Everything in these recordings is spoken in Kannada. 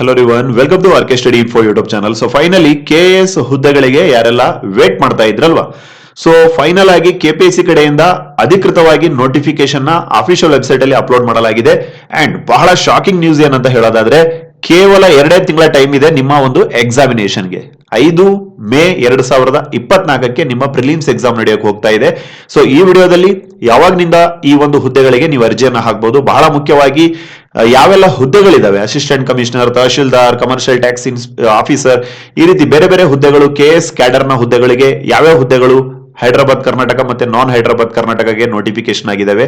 Hello ರಿವನ್ welcome to RK study for YouTube channel so finally K S ಹುದ್ದೆಗಳಿಗೆ ಯಾರೆಲ್ಲ ವೇಟ್ ಮಾಡ್ತಾ ಇದ್ರಲ್ವಾ? ಸೊ ಫೈನಲ್ ಆಗಿ ಕೆಪಿಎಸ್ಸಿ ಕಡೆಯಿಂದ ಅಧಿಕೃತವಾಗಿ ನೋಟಿಫಿಕೇಶನ್ನ ಅಫಿಷಿಯಲ್ ವೆಬ್ಸೈಟ್ ಅಲ್ಲಿ ಅಪ್ಲೋಡ್ ಮಾಡಲಾಗಿದೆ. ಅಂಡ್ ಬಹಳ ಶಾಕಿಂಗ್ ನ್ಯೂಸ್ ಏನಂತ ಹೇಳೋದಾದ್ರೆ ಕೇವಲ ಎರಡೇ ತಿಂಗಳ ಟೈಮ್ ಇದೆ ನಿಮ್ಮ ಒಂದು ಎಕ್ಸಾಮಿನೇಷನ್ಗೆ ಐದು, ಮೇ ಎರಡ್ ಸಾವಿರದ ಇಪ್ಪತ್ನಾಲ್ಕಕ್ಕೆ ನಿಮ್ಮ ಪ್ರಿಲಿಮ್ಸ್ ಎಕ್ಸಾಮ್ ನಡೆಯೋಕೆ ಹೋಗ್ತಾ ಇದೆ. ಸೊ ಈ ವಿಡಿಯೋದಲ್ಲಿ ಯಾವಾಗ್ನಿಂದ ಈ ಒಂದು ಹುದ್ದೆಗಳಿಗೆ ನೀವು ಅರ್ಜಿಯನ್ನು ಹಾಕ್ಬಹುದು ಬಹಳ ಮುಖ್ಯವಾಗಿ ಯಾವೆಲ್ಲ ಹುದ್ದೆಗಳಿದಾವೆ? Assistant commissioner tahsildar commercial tax officer ಈ ರೀತಿ ಬೇರೆ ಬೇರೆ ಹುದ್ದೆಗಳು ಕೆ ಎಸ್ ಕ್ಯಾಡರ್ನ ಹುದ್ದೆಗಳಿಗೆ ಯಾವ್ಯಾವ ಹುದ್ದೆಗಳು ಹೈದರಾಬಾದ್ ಕರ್ನಾಟಕ ಮತ್ತೆ ನಾನ್ ಹೈದರಾಬಾದ್ ಕರ್ನಾಟಕಗೆ ನೋಟಿಫಿಕೇಶನ್ ಆಗಿದ್ದಾವೆ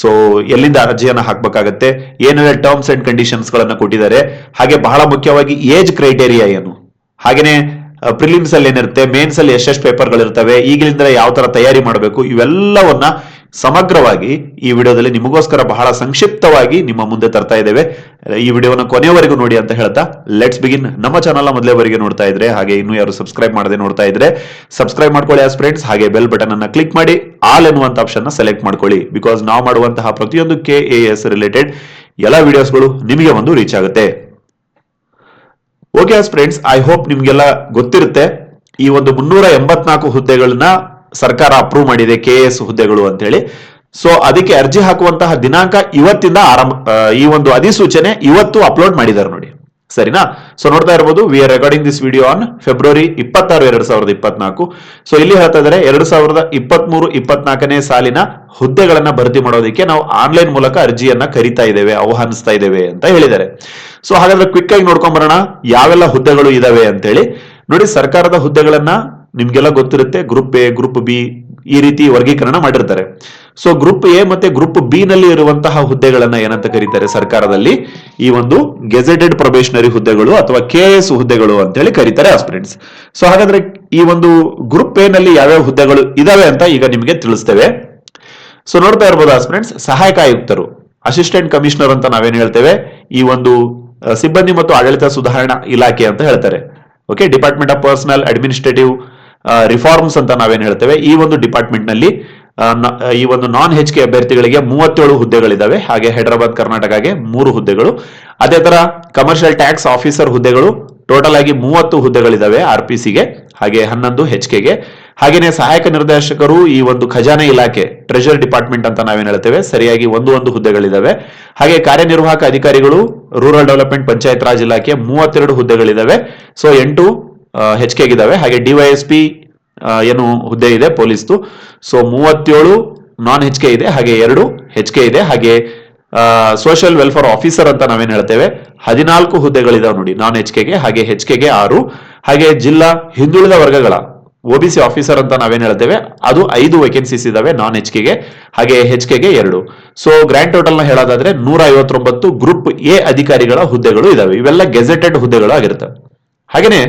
ಸೊ ಎಲ್ಲಿಂದ ಅರ್ಜಿಯನ್ನ ಹಾಕಬೇಕಾಗತ್ತೆ? ಏನೆಲ್ಲ ಟರ್ಮ್ಸ್ ಅಂಡ್ ಕಂಡೀಷನ್ಸ್ ಗಳನ್ನ ಕೊಟ್ಟಿದ್ದಾರೆ? ಹಾಗೆ ಬಹಳ ಮುಖ್ಯವಾಗಿ ಏಜ್ ಕ್ರೈಟೇರಿಯಾ ಏನು? ಹಾಗೇನೆ ಪ್ರಿಲಿಮ್ಸ್ ಅಲ್ಲಿ ಏನಿರುತ್ತೆ ಮೇನ್ಸ್ ಅಲ್ಲಿ ಎಷ್ಟೆಷ್ಟು ಪೇಪರ್ಗಳಿರ್ತವೆ ಈಗಲಿಂದ ಯಾವ ತರ ತಯಾರಿ ಮಾಡಬೇಕು, ಇವೆಲ್ಲವನ್ನ ಸಮಗ್ರವಾಗಿ ಈ ವಿಡಿಯೋದಲ್ಲಿ ನಿಮಗೋಸ್ಕರ ಬಹಳ ಸಂಕ್ಷಿಪ್ತವಾಗಿ ನಿಮ್ಮ ಮುಂದೆ ತರ್ತಾ ಇದ್ದೇವೆ. ಈ ವಿಡಿಯೋನ ಕೊನೆಯವರೆಗೂ ನೋಡಿ ಅಂತ ಹೇಳ್ತಾ ಲೆಟ್ಸ್ ಬಿಗಿನ್ ನಮ್ಮ ಚಾನಲ್ ಮೊದಲೇವರೆಗೆ ನೋಡ್ತಾ ಇದ್ರೆ, ಹಾಗೆ ಇನ್ನೂ ಯಾರು ಸಬ್ಸ್ಕ್ರೈಬ್ ಮಾಡದೆ ನೋಡ್ತಾ ಇದ್ರೆ ಸಬ್ಸ್ಕ್ರೈಬ್ ಮಾಡ್ಕೊಳ್ಳಿ ಆಸ್ ಫ್ರೆಂಡ್ಸ್ ಹಾಗೆ ಬೆಲ್ ಬಟನ್ ಅನ್ನ ಕ್ಲಿಕ್ ಮಾಡಿ ಆಲ್ ಎನ್ನುವಂತ ಆಪ್ಷನ್ ಸೆಲೆಕ್ಟ್ ಮಾಡ್ಕೊಳ್ಳಿ. ಬಿಕಾಸ್ ನಾವು ಮಾಡುವಂತಹ ಪ್ರತಿಯೊಂದು ಕೆ ಎ ಎಸ್ ರಿಲೇಟೆಡ್ ಎಲ್ಲ ವಿಡಿಯೋಸ್ಗಳು ನಿಮಗೆ ಒಂದು ರೀಚ್ ಆಗುತ್ತೆ. ಓಕೆ ಫ್ರೆಂಡ್ಸ್ ಐ ಹೋಪ್ ನಿಮ್ಗೆಲ್ಲ ಗೊತ್ತಿರುತ್ತೆ. ಈ ಒಂದು ಮುನ್ನೂರ ಎಂಬತ್ನಾಲ್ಕು ಹುದ್ದೆಗಳನ್ನ ಸರ್ಕಾರ ಅಪ್ರೂವ್ ಮಾಡಿದೆ ಕೆ ಎಸ್ ಹುದ್ದೆಗಳು ಅಂತ ಹೇಳಿ ಸೊ ಅದಕ್ಕೆ ಅರ್ಜಿ ಹಾಕುವಂತಹ ದಿನಾಂಕ ಇವತ್ತಿಂದ ಆರಂಭ ಈ ಒಂದು ಅಧಿಸೂಚನೆ ಇವತ್ತು ಅಪ್ಲೋಡ್ ಮಾಡಿದ್ದಾರೆ ನೋಡಿ. ಸರಿನಾ? ಸೊ ನೋಡ್ತಾ ಇರಬಹುದು we are recording this video on February ಇಪ್ಪತ್ತಾರು, ಎರಡ್ ಸಾವಿರದ ಇಪ್ಪತ್ನಾಲ್ಕು. ಸೊ ಇಲ್ಲಿ ಹೇಳ್ತಾ ಇದ್ದಾರೆ, ಎರಡ್ ಸಾವಿರದ ಇಪ್ಪತ್ಮೂರು, ಇಪ್ಪತ್ನಾಲ್ಕನೇ ಸಾಲಿನ ಹುದ್ದೆಗಳನ್ನ ಭರ್ತಿ ಮಾಡೋದಕ್ಕೆ ನಾವು ಆನ್ಲೈನ್ ಮೂಲಕ ಅರ್ಜಿಯನ್ನ ಕರಿತಾ ಇದ್ದೇವೆ, ಆಹ್ವಾನಿಸ್ತಾ ಇದ್ದೇವೆ ಅಂತ ಹೇಳಿದ್ದಾರೆ. ಸೊ ಹಾಗಾದ್ರೆ ಕ್ವಿಕ್ ಆಗಿ ನೋಡ್ಕೊಂಡ್ ಬರೋಣ, ಯಾವೆಲ್ಲ ಹುದ್ದೆಗಳು ಇದಾವೆ ಅಂತ ಹೇಳಿ ನೋಡಿ, ಸರ್ಕಾರದ ಹುದ್ದೆಗಳನ್ನ ನಿಮ್ಗೆಲ್ಲ ಗೊತ್ತಿರುತ್ತೆ ಗ್ರೂಪ್ ಎ, ಗ್ರೂಪ್ ಬಿ ಈ ರೀತಿ ವರ್ಗೀಕರಣ ಮಾಡಿರ್ತಾರೆ. ಸೊ ಗ್ರೂಪ್ ಎ ಮತ್ತೆ ಗ್ರೂಪ್ ಬಿ ನಲ್ಲಿ ಇರುವಂತಹ ಹುದ್ದೆಗಳನ್ನ ಏನಂತ ಕರೀತಾರೆ ಸರ್ಕಾರದಲ್ಲಿ? ಈ ಒಂದು ಗೆಜೆಟೆಡ್ ಪ್ರೊಬೇಷನರಿ ಹುದ್ದೆಗಳು ಅಥವಾ ಕೆ ಎಸ್ ಹುದ್ದೆಗಳು ಅಂತ ಹೇಳಿ ಕರೀತಾರೆ ಆಸ್ಪಿರೆಂಟ್ಸ್ ಸೊ ಹಾಗಾದ್ರೆ ಈ ಒಂದು ಗ್ರೂಪ್ ಎ ನಲ್ಲಿ ಯಾವ್ಯಾವ ಹುದ್ದೆಗಳು ಇದಾವೆ ಅಂತ ಈಗ ನಿಮಗೆ ತಿಳಿಸ್ತೇವೆ. ಸೊ ನೋಡ್ತಾ ಇರ್ಬೋದು ಆಸ್ಪಿರೆಂಟ್ಸ್ ಸಹಾಯಕ ಆಯುಕ್ತರು ಅಸಿಸ್ಟೆಂಟ್ ಕಮಿಷನರ್ ಅಂತ ನಾವೇನ್ ಹೇಳ್ತೇವೆ? ಈ ಒಂದು ಸಿಬ್ಬಂದಿ ಮತ್ತು ಆಡಳಿತ ಸುಧಾರಣಾ ಇಲಾಖೆ ಅಂತ ಹೇಳ್ತಾರೆ. Okay department of personnel administrative reforms ಅಂತ ನಾವೇನ್ ಹೇಳ್ತೇವೆ? ಈ ಒಂದು ಡಿಪಾರ್ಟ್ಮೆಂಟ್ನಲ್ಲಿ ಈ ಒಂದು ನಾನ್ ಹೆಚ್ ಕೆ ಅಭ್ಯರ್ಥಿಗಳಿಗೆ ಮೂವತ್ತೇಳು ಹುದ್ದೆಗಳಿದ್ದಾವೆ ಹಾಗೆ ಹೈದರಾಬಾದ್, ಕರ್ನಾಟಕಗೆ ಮೂರು ಹುದ್ದೆಗಳು. ಅದೇ ತರ ಕಮರ್ಷಿಯಲ್ ಟ್ಯಾಕ್ಸ್ ಆಫೀಸರ್ ಹುದ್ದೆಗಳು ಟೋಟಲ್ ಆಗಿ ಮೂವತ್ತು ಹುದ್ದೆಗಳಿದ್ದಾವೆ ಆರ್ ಪಿ ಸಿಗೆ, ಹಾಗೆ ಹನ್ನೊಂದು ಹೆಚ್ ಕೆಗೆ ಹಾಗೇನೆ ಸಹಾಯಕ ನಿರ್ದೇಶಕರು ಈ ಒಂದು ಖಜಾನೆ ಇಲಾಖೆ ಟ್ರೆಜರ್ ಡಿಪಾರ್ಟ್ಮೆಂಟ್ ಅಂತ ನಾವೇನ್ ಹೇಳ್ತೇವೆ? ಸರಿಯಾಗಿ ಒಂದು ಒಂದು ಹುದ್ದೆಗಳಿದ್ದಾವೆ ಹಾಗೆ ಕಾರ್ಯನಿರ್ವಾಹಕ ಅಧಿಕಾರಿಗಳು ರೂರಲ್ ಡೆವಲಪ್ಮೆಂಟ್ ಪಂಚಾಯತ್ ರಾಜ್ ಇಲಾಖೆ ಮೂವತ್ತೆರಡು ಹುದ್ದೆಗಳಿದ್ದಾವೆ ಸೊ ಎಂಟು ಹೆಚ್ ಆಗಿದ್ದಾವೆ ಹಾಗೆ ಡಿವೈಎಸ್ಪಿ ಏನು ಹುದ್ದೆ ಇದೆ ಪೊಲೀಸ್ದು. ಸೊ ಮೂವತ್ತೇಳು ನಾನ್ ಹೆಚ್ ಕೆ ಇದೆ, ಹಾಗೆ ಎರಡು ಹೆಚ್ ಕೆ ಇದೆ. ಹಾಗೆ ಸೋಷಿಯಲ್ ವೆಲ್ಫೇರ್ ಆಫೀಸರ್ ಅಂತ ನಾವೇನು ಹೇಳ್ತೇವೆ, ಹದಿನಾಲ್ಕು ಹುದ್ದೆಗಳಿದಾವೆ ನೋಡಿ ನಾನ್ ಹೆಚ್ ಕೆಗೆ ಹಾಗೆ ಹೆಚ್ ಕೆಗೆ ಆರು. ಹಾಗೆ ಜಿಲ್ಲಾ ಹಿಂದುಳಿದ ವರ್ಗಗಳ ಒ ಬಿ ಸಿ ಆಫೀಸರ್ ಅಂತ ನಾವೇನು ಹೇಳ್ತೇವೆ, ಅದು ಐದು ವೇಕೆನ್ಸೀಸ್ ಇದಾವೆ ನಾನ್ ಹೆಚ್ ಕೆಗೆ ಹಾಗೆ ಹೆಚ್ ಕೆಗೆ ಎರಡು. ಸೊ ಗ್ರ್ಯಾಂಡ್ ಟೋಟಲ್ನ ಹೇಳೋದಾದ್ರೆ ನೂರ ಐವತ್ತೊಂಬತ್ತು ಗ್ರೂಪ್ ಎ ಅಧಿಕಾರಿಗಳ ಹುದ್ದೆಗಳು ಇದಾವೆ. ಇವೆಲ್ಲ ಗೆಜೆಟೆಡ್ ಹುದ್ದೆಗಳು ಆಗಿರ್ತವೆ ಹಾಗೇನೆ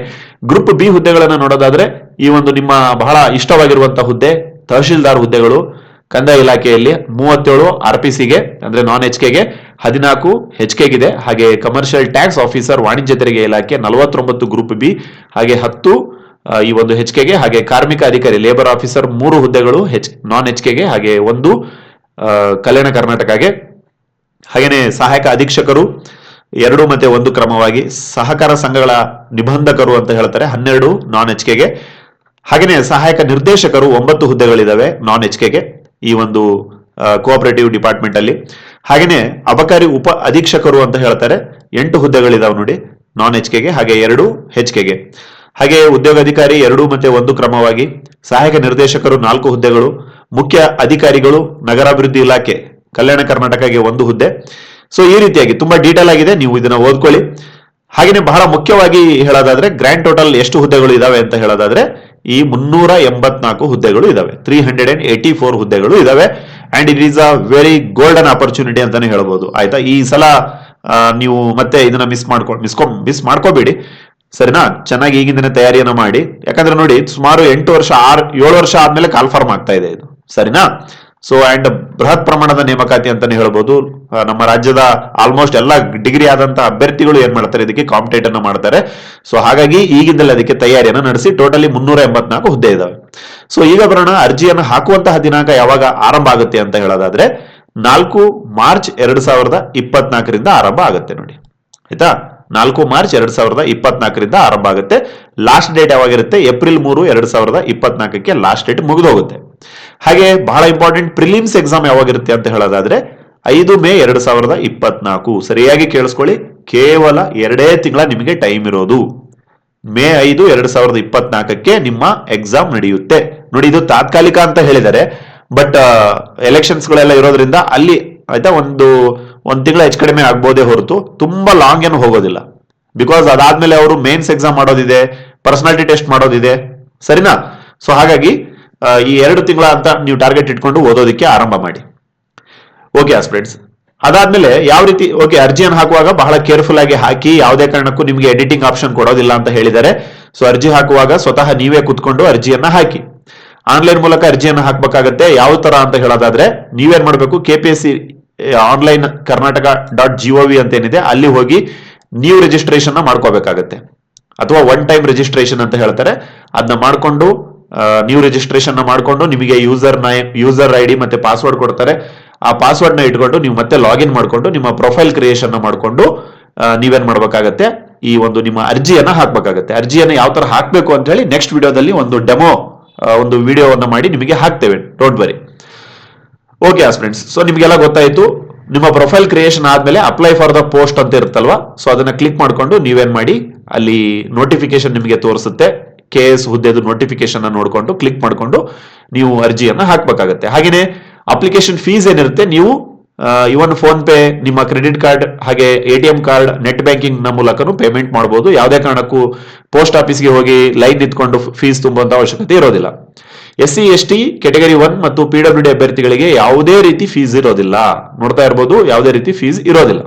ಗ್ರೂಪ್ ಬಿ ಹುದ್ದೆಗಳನ್ನು ನೋಡೋದಾದ್ರೆ ಈ ಒಂದು ನಿಮ್ಮ ಬಹಳ ಇಷ್ಟವಾಗಿರುವಂತಹ ಹುದ್ದೆ, ತಹಶೀಲ್ದಾರ್ ಹುದ್ದೆಗಳು, ಕಂದಾಯ ಇಲಾಖೆಯಲ್ಲಿ ಮೂವತ್ತೇಳು ಆರ್ ಪಿ ಸಿಗೆ ಅಂದ್ರೆ ನಾನ್ ಎಚ್ ಕೆಗೆ ಹದಿನಾಲ್ಕು ಹೆಚ್ ಕೆಗಿದೆ ಹಾಗೆ ಕಮರ್ಷಿಯಲ್ ಟ್ಯಾಕ್ಸ್ ಆಫೀಸರ್ ವಾಣಿಜ್ಯ ತೆರಿಗೆ ಇಲಾಖೆ ನಲವತ್ತೊಂಬತ್ತು ಗ್ರೂಪ್ ಬಿ, ಹಾಗೆ ಹತ್ತು ಈ ಒಂದು ಹೆಚ್ ಕೆಗೆ ಹಾಗೆ ಕಾರ್ಮಿಕ ಅಧಿಕಾರಿ ಲೇಬರ್ ಆಫೀಸರ್ ಮೂರು ಹುದ್ದೆಗಳು ಹೆಚ್ ನಾನ್ ಎಚ್ ಕೆಗೆ ಹಾಗೆ ಒಂದು ಕಲ್ಯಾಣ ಕರ್ನಾಟಕಗೆ. ಹಾಗೇನೆ ಸಹಾಯಕ ಅಧೀಕ್ಷಕರು ಎರಡು ಮತ್ತೆ ಒಂದು ಕ್ರಮವಾಗಿ ಸಹಕಾರ ಸಂಘಗಳ ನಿಬಂಧಕರು ಅಂತ ಹೇಳ್ತಾರೆ. ಹನ್ನೆರಡು ನಾನ್ ಎಚ್ ಕೆಗೆ ಹಾಗೆಯೇ ಸಹಾಯಕ ನಿರ್ದೇಶಕರು ಒಂಬತ್ತು ಹುದ್ದೆಗಳಿದಾವೆ ನಾನ್ ಎಚ್ ಕೆಗೆ ಈ ಒಂದು ಕೋಆಪರೇಟಿವ್ ಡಿಪಾರ್ಟ್ಮೆಂಟ್ ಅಲ್ಲಿ. ಹಾಗೆಯೇ ಅಬಕಾರಿ ಉಪ ಅಧೀಕ್ಷಕರು ಅಂತ ಹೇಳ್ತಾರೆ. ಎಂಟು ಹುದ್ದೆಗಳಿದಾವೆ ನೋಡಿ ನಾನ್ ಎಚ್ ಕೆಗೆ ಹಾಗೆ ಎರಡು ಹೆಚ್ ಕೆಗೆ ಹಾಗೆ ಉದ್ಯೋಗಾಧಿಕಾರಿ ಎರಡು ಮತ್ತೆ ಒಂದು ಕ್ರಮವಾಗಿ ಸಹಾಯಕ ನಿರ್ದೇಶಕರು ನಾಲ್ಕು ಹುದ್ದೆಗಳು, ಮುಖ್ಯ ಅಧಿಕಾರಿಗಳು ನಗರಾಭಿವೃದ್ಧಿ ಇಲಾಖೆ, ಕಲ್ಯಾಣ ಕರ್ನಾಟಕಗೆ ಒಂದು ಹುದ್ದೆ. ಸೊ ಈ ರೀತಿಯಾಗಿ ತುಂಬಾ ಡೀಟೇಲ್ ಆಗಿದೆ. ನೀವು ಇದನ್ನ ಓದ್ಕೊಳ್ಳಿ. ಹಾಗೇನೆ ಬಹಳ ಮುಖ್ಯವಾಗಿ ಹೇಳೋದಾದ್ರೆ ಗ್ರ್ಯಾಂಡ್ ಟೋಟಲ್ ಎಷ್ಟು ಹುದ್ದೆಗಳು ಇದಾವೆ ಅಂತ ಹೇಳೋದಾದ್ರೆ, ಈ ಮುನ್ನೂರ ಎಂಬತ್ನಾಲ್ಕು ಹುದ್ದೆಗಳು ಇದಾವೆ. Three hundred and eighty four ಹುದ್ದೆಗಳು ಇದಾವೆ. And it is a very golden opportunity ಅಂತಾನೆ ಹೇಳ್ಬೋದು. ಆಯ್ತಾ? ಈ ಸಲ ನೀವು ಮತ್ತೆ ಇದನ್ನ ಮಿಸ್ ಮಾಡ್ಕೊ ಮಿಸ್ಕೊ ಮಿಸ್ ಮಾಡ್ಕೋಬೇಡಿ. ಸರಿನಾ? ಚೆನ್ನಾಗಿ ಈಗಿಂದನೇ ತಯಾರಿಯನ್ನ ಮಾಡಿ. ಯಾಕಂದ್ರೆ ನೋಡಿ, ಸುಮಾರು ಎಂಟು ವರ್ಷ ಆರು, ಏಳು ವರ್ಷ ಆದ್ಮೇಲೆ ಕಾಲ್ಫಾರ್ಮ್ ಆಗ್ತಾ ಇದೆ ಇದು. ಸರಿನಾ? ಸೊ ಅಂಡ್ ಬೃಹತ್ ಪ್ರಮಾಣದ ನೇಮಕಾತಿ ಅಂತಾನೆ ಹೇಳ್ಬೋದು. ನಮ್ಮ ರಾಜ್ಯದ ಆಲ್ಮೋಸ್ಟ್ ಎಲ್ಲ ಡಿಗ್ರಿ ಆದಂತಹ ಅಭ್ಯರ್ಥಿಗಳು ಏನ್ ಮಾಡ್ತಾರೆ? ಇದಕ್ಕೆ ಕಾಂಪಿಟೇಟ್ ಅನ್ನ ಮಾಡ್ತಾರೆ. ಸೊ ಹಾಗಾಗಿ ಈಗಿಂದಲೇ ಅದಕ್ಕೆ ತಯಾರಿಯನ್ನು ನಡೆಸಿ ಟೋಟಲಿ ಮುನ್ನೂರ ಎಂಬತ್ನಾಲ್ಕು ಹುದ್ದೆ ಇದಾವೆ. ಸೊ ಈಗ ಬರೋಣ ಅರ್ಜಿಯನ್ನು ಹಾಕುವಂತಹ ದಿನಾಂಕ ಯಾವಾಗ ಆರಂಭ ಆಗುತ್ತೆ ಅಂತ ಹೇಳೋದಾದ್ರೆ, ನಾಲ್ಕು ಮಾರ್ಚ್ ಎರಡ್ ಸಾವಿರದ ಇಪ್ಪತ್ನಾಲ್ಕರಿಂದ ಆರಂಭ ಆಗುತ್ತೆ ನೋಡಿ. ಆಯ್ತಾ? ನಾಲ್ಕು ಮಾರ್ಚ್ ಎರಡ್ ಸಾವಿರದ ಇಪ್ಪತ್ನಾಲ್ಕರಿಂದ ಆರಂಭ ಆಗುತ್ತೆ. Last date ಯಾವಾಗಿರುತ್ತೆ? ಏಪ್ರಿಲ್ ಮೂರು ಎರಡ್ ಸಾವಿರದ ಇಪ್ಪತ್ನಾಲ್ಕಕ್ಕೆ ಲಾಸ್ಟ್ ಡೇಟ್ ಮುಗಿದೋಗುತ್ತೆ. ಹಾಗೆ ಬಹಳ ಇಂಪಾರ್ಟೆಂಟ್ ಪ್ರಿಲಿಮ್ಸ್ ಎಕ್ಸಾಮ್ ಯಾವಾಗಿರುತ್ತೆ ಅಂತ ಹೇಳೋದಾದ್ರೆ ಐದು ಮೇ ಎರಡು ಸಾವಿರದ ಇಪ್ಪತ್ನಾಲ್ಕು. ಸರಿಯಾಗಿ ಕೇಳಿಸ್ಕೊಳ್ಳಿ. ಕೇವಲ ಎರಡೇ ತಿಂಗಳ ನಿಮಗೆ ಟೈಮ್ ಇರೋದು. ಮೇ ಐದು ಎರಡು ಸಾವಿರದ ಇಪ್ಪತ್ನಾಲ್ಕಕ್ಕೆ ನಿಮ್ಮ ಎಕ್ಸಾಮ್ ನಡೆಯುತ್ತೆ. ನೋಡಿ, ಇದು ತಾತ್ಕಾಲಿಕ ಅಂತ ಹೇಳಿದರೆ ಬಟ್ ಎಲೆಕ್ಷನ್ಸ್ ಗಳೆಲ್ಲ ಇರೋದ್ರಿಂದ ಅಲ್ಲಿ ಆಯ್ತಾ, ಒಂದು, ಒಂದ್ ತಿಂಗಳ ಹೆಚ್ಚು ಕಡಿಮೆ ಆಗ್ಬೋದೇ ಹೊರತು ತುಂಬಾ ಲಾಂಗ್ ಏನು ಹೋಗೋದಿಲ್ಲ. ಬಿಕಾಸ್ ಅದಾದ್ಮೇಲೆ ಅವರು ಮೇನ್ಸ್ ಎಕ್ಸಾಮ್ ಮಾಡೋದಿದೆ ಪರ್ಸನಾಲಿಟಿ ಟೆಸ್ಟ್ ಮಾಡೋದಿದೆ. ಸರಿನಾ? ಸೊ ಹಾಗಾಗಿ ಈ ಎರಡು ತಿಂಗಳ ಅಂತ ನೀವು ಟಾರ್ಗೆಟ್ ಇಟ್ಕೊಂಡು ಓದೋದಕ್ಕೆ ಆರಂಭ ಮಾಡಿ. ಓಕೆ ಆಸ್ಪಿರೆಂಟ್ಸ್ ಅದಾದ್ಮೇಲೆ ಯಾವ ರೀತಿ ಓಕೆ ಅರ್ಜಿಯನ್ನು ಹಾಕುವಾಗ ಬಹಳ ಕೇರ್ಫುಲ್ ಆಗಿ ಹಾಕಿ ಯಾವುದೇ ಕಾರಣಕ್ಕೂ ನಿಮಗೆ ಎಡಿಟಿಂಗ್ ಆಪ್ಷನ್ ಕೊಡೋದಿಲ್ಲ ಅಂತ ಹೇಳಿದ್ದಾರೆ ಸೊ ಅರ್ಜಿ ಹಾಕುವಾಗ ಸ್ವತಃ ನೀವೇ ಕುತ್ಕೊಂಡು ಅರ್ಜಿಯನ್ನ ಹಾಕಿ. ಆನ್ಲೈನ್ ಮೂಲಕ ಅರ್ಜಿಯನ್ನು ಹಾಕಬೇಕಾಗತ್ತೆ. ಯಾವ ತರ ಅಂತ ಹೇಳೋದಾದ್ರೆ, ನೀವೇನ್ ಮಾಡಬೇಕು K P S C online Karnataka dot G V ಅಂತ ಏನಿದೆ, ಅಲ್ಲಿ ಹೋಗಿ ನೀವು ರಿಜಿಸ್ಟ್ರೇಷನ್ ಮಾಡ್ಕೋಬೇಕಾಗತ್ತೆ. ಅಥವಾ ಒನ್ ಟೈಮ್ ರಿಜಿಸ್ಟ್ರೇಷನ್ ಅಂತ ಹೇಳ್ತಾರೆ. ಅದನ್ನ ಮಾಡ್ಕೊಂಡು ನೀವು ರಿಜಿಸ್ಟ್ರೇಷನ್ ಮಾಡಿಕೊಂಡು ನಿಮಗೆ ಯೂಸರ್ ಯೂಸರ್ ಐ ಡಿ ಮತ್ತೆ ಪಾಸ್ವರ್ಡ್ ಕೊಡ್ತಾರೆ. ಆ ಪಾಸ್ವರ್ಡ್ನ ಇಟ್ಕೊಂಡು ನೀವು ಮತ್ತೆ ಲಾಗಿನ್ ಮಾಡಿಕೊಂಡು ನಿಮ್ಮ ಪ್ರೊಫೈಲ್ ಕ್ರಿಯೇಷನ್ ಮಾಡಿಕೊಂಡು ನೀವೇನ್ ಮಾಡ್ಬೇಕಾಗತ್ತೆ? ಈ ಒಂದು ನಿಮ್ಮ ಅರ್ಜಿಯನ್ನ ಹಾಕ್ಬೇಕಾಗತ್ತೆ. ಅರ್ಜಿಯನ್ನ ಯಾವ ತರ ಹಾಕ್ಬೇಕು ಅಂತ ಹೇಳಿ ನೆಕ್ಸ್ಟ್ ವಿಡಿಯೋದಲ್ಲಿ ಒಂದು ಡೆಮೋ ಒಂದು ವಿಡಿಯೋವನ್ನ ಮಾಡಿ ನಿಮಗೆ ಹಾಕ್ತೇವೆ. Don't worry okay friends so ನಿಮಗೆಲ್ಲ ಗೊತ್ತಾಯ್ತು. ನಿಮ್ಮ ಪ್ರೊಫೈಲ್ ಕ್ರಿಯೇಷನ್ ಆದ್ಮೇಲೆ ಅಪ್ಲೈ ಫಾರ್ ದ ಪೋಸ್ಟ್ ಅಂತ ಇರುತ್ತಲ್ವಾ? ಸೊ ಅದನ್ನ ಕ್ಲಿಕ್ ಮಾಡಿಕೊಂಡು ನೀವೇನ್ ಮಾಡಿ? ಅಲ್ಲಿ ನೋಟಿಫಿಕೇಶನ್ ನಿಮಗೆ ತೋರಿಸುತ್ತೆ. ಕೆ ಎಸ್ ಹುದ್ದೆದು ನೋಟಿಫಿಕೇಶನ್ ನೋಡ್ಕೊಂಡು ಕ್ಲಿಕ್ ಮಾಡ್ಕೊಂಡು ನೀವು ಅರ್ಜಿಯನ್ನ ಹಾಕ್ಬೇಕಾಗತ್ತೆ. ಹಾಗೇನೆ ಅಪ್ಲಿಕೇಶನ್ ಫೀಸ್ ಏನಿರುತ್ತೆ? ನೀವು ಇವನ್ ಫೋನ್ ಪೇ ನಿಮ್ಮ ಕ್ರೆಡಿಟ್ ಕಾರ್ಡ್ ಹಾಗೆ A T M card net ಬ್ಯಾಂಕಿಂಗ್ನ ಮೂಲಕನೂ ಪೇಮೆಂಟ್ ಮಾಡಬಹುದು ಯಾವುದೇ ಕಾರಣಕ್ಕೂ ಪೋಸ್ಟ್ ಆಫೀಸ್ಗೆ ಹೋಗಿ ಲೈನ್ ನಿಂತ್ಕೊಂಡು ಫೀಸ್ ತುಂಬುವಂತ ಅವಶ್ಯಕತೆ ಇರೋದಿಲ್ಲ. S C S T category one ಮತ್ತು ಪಿ ಡಬ್ಲ್ಯೂ ಡಿ ಅಭ್ಯರ್ಥಿಗಳಿಗೆ ಯಾವುದೇ ರೀತಿ ಫೀಸ್ ಇರೋದಿಲ್ಲ. ನೋಡ್ತಾ ಇರ್ಬೋದು, ಯಾವುದೇ ರೀತಿ ಫೀಸ್ ಇರೋದಿಲ್ಲ.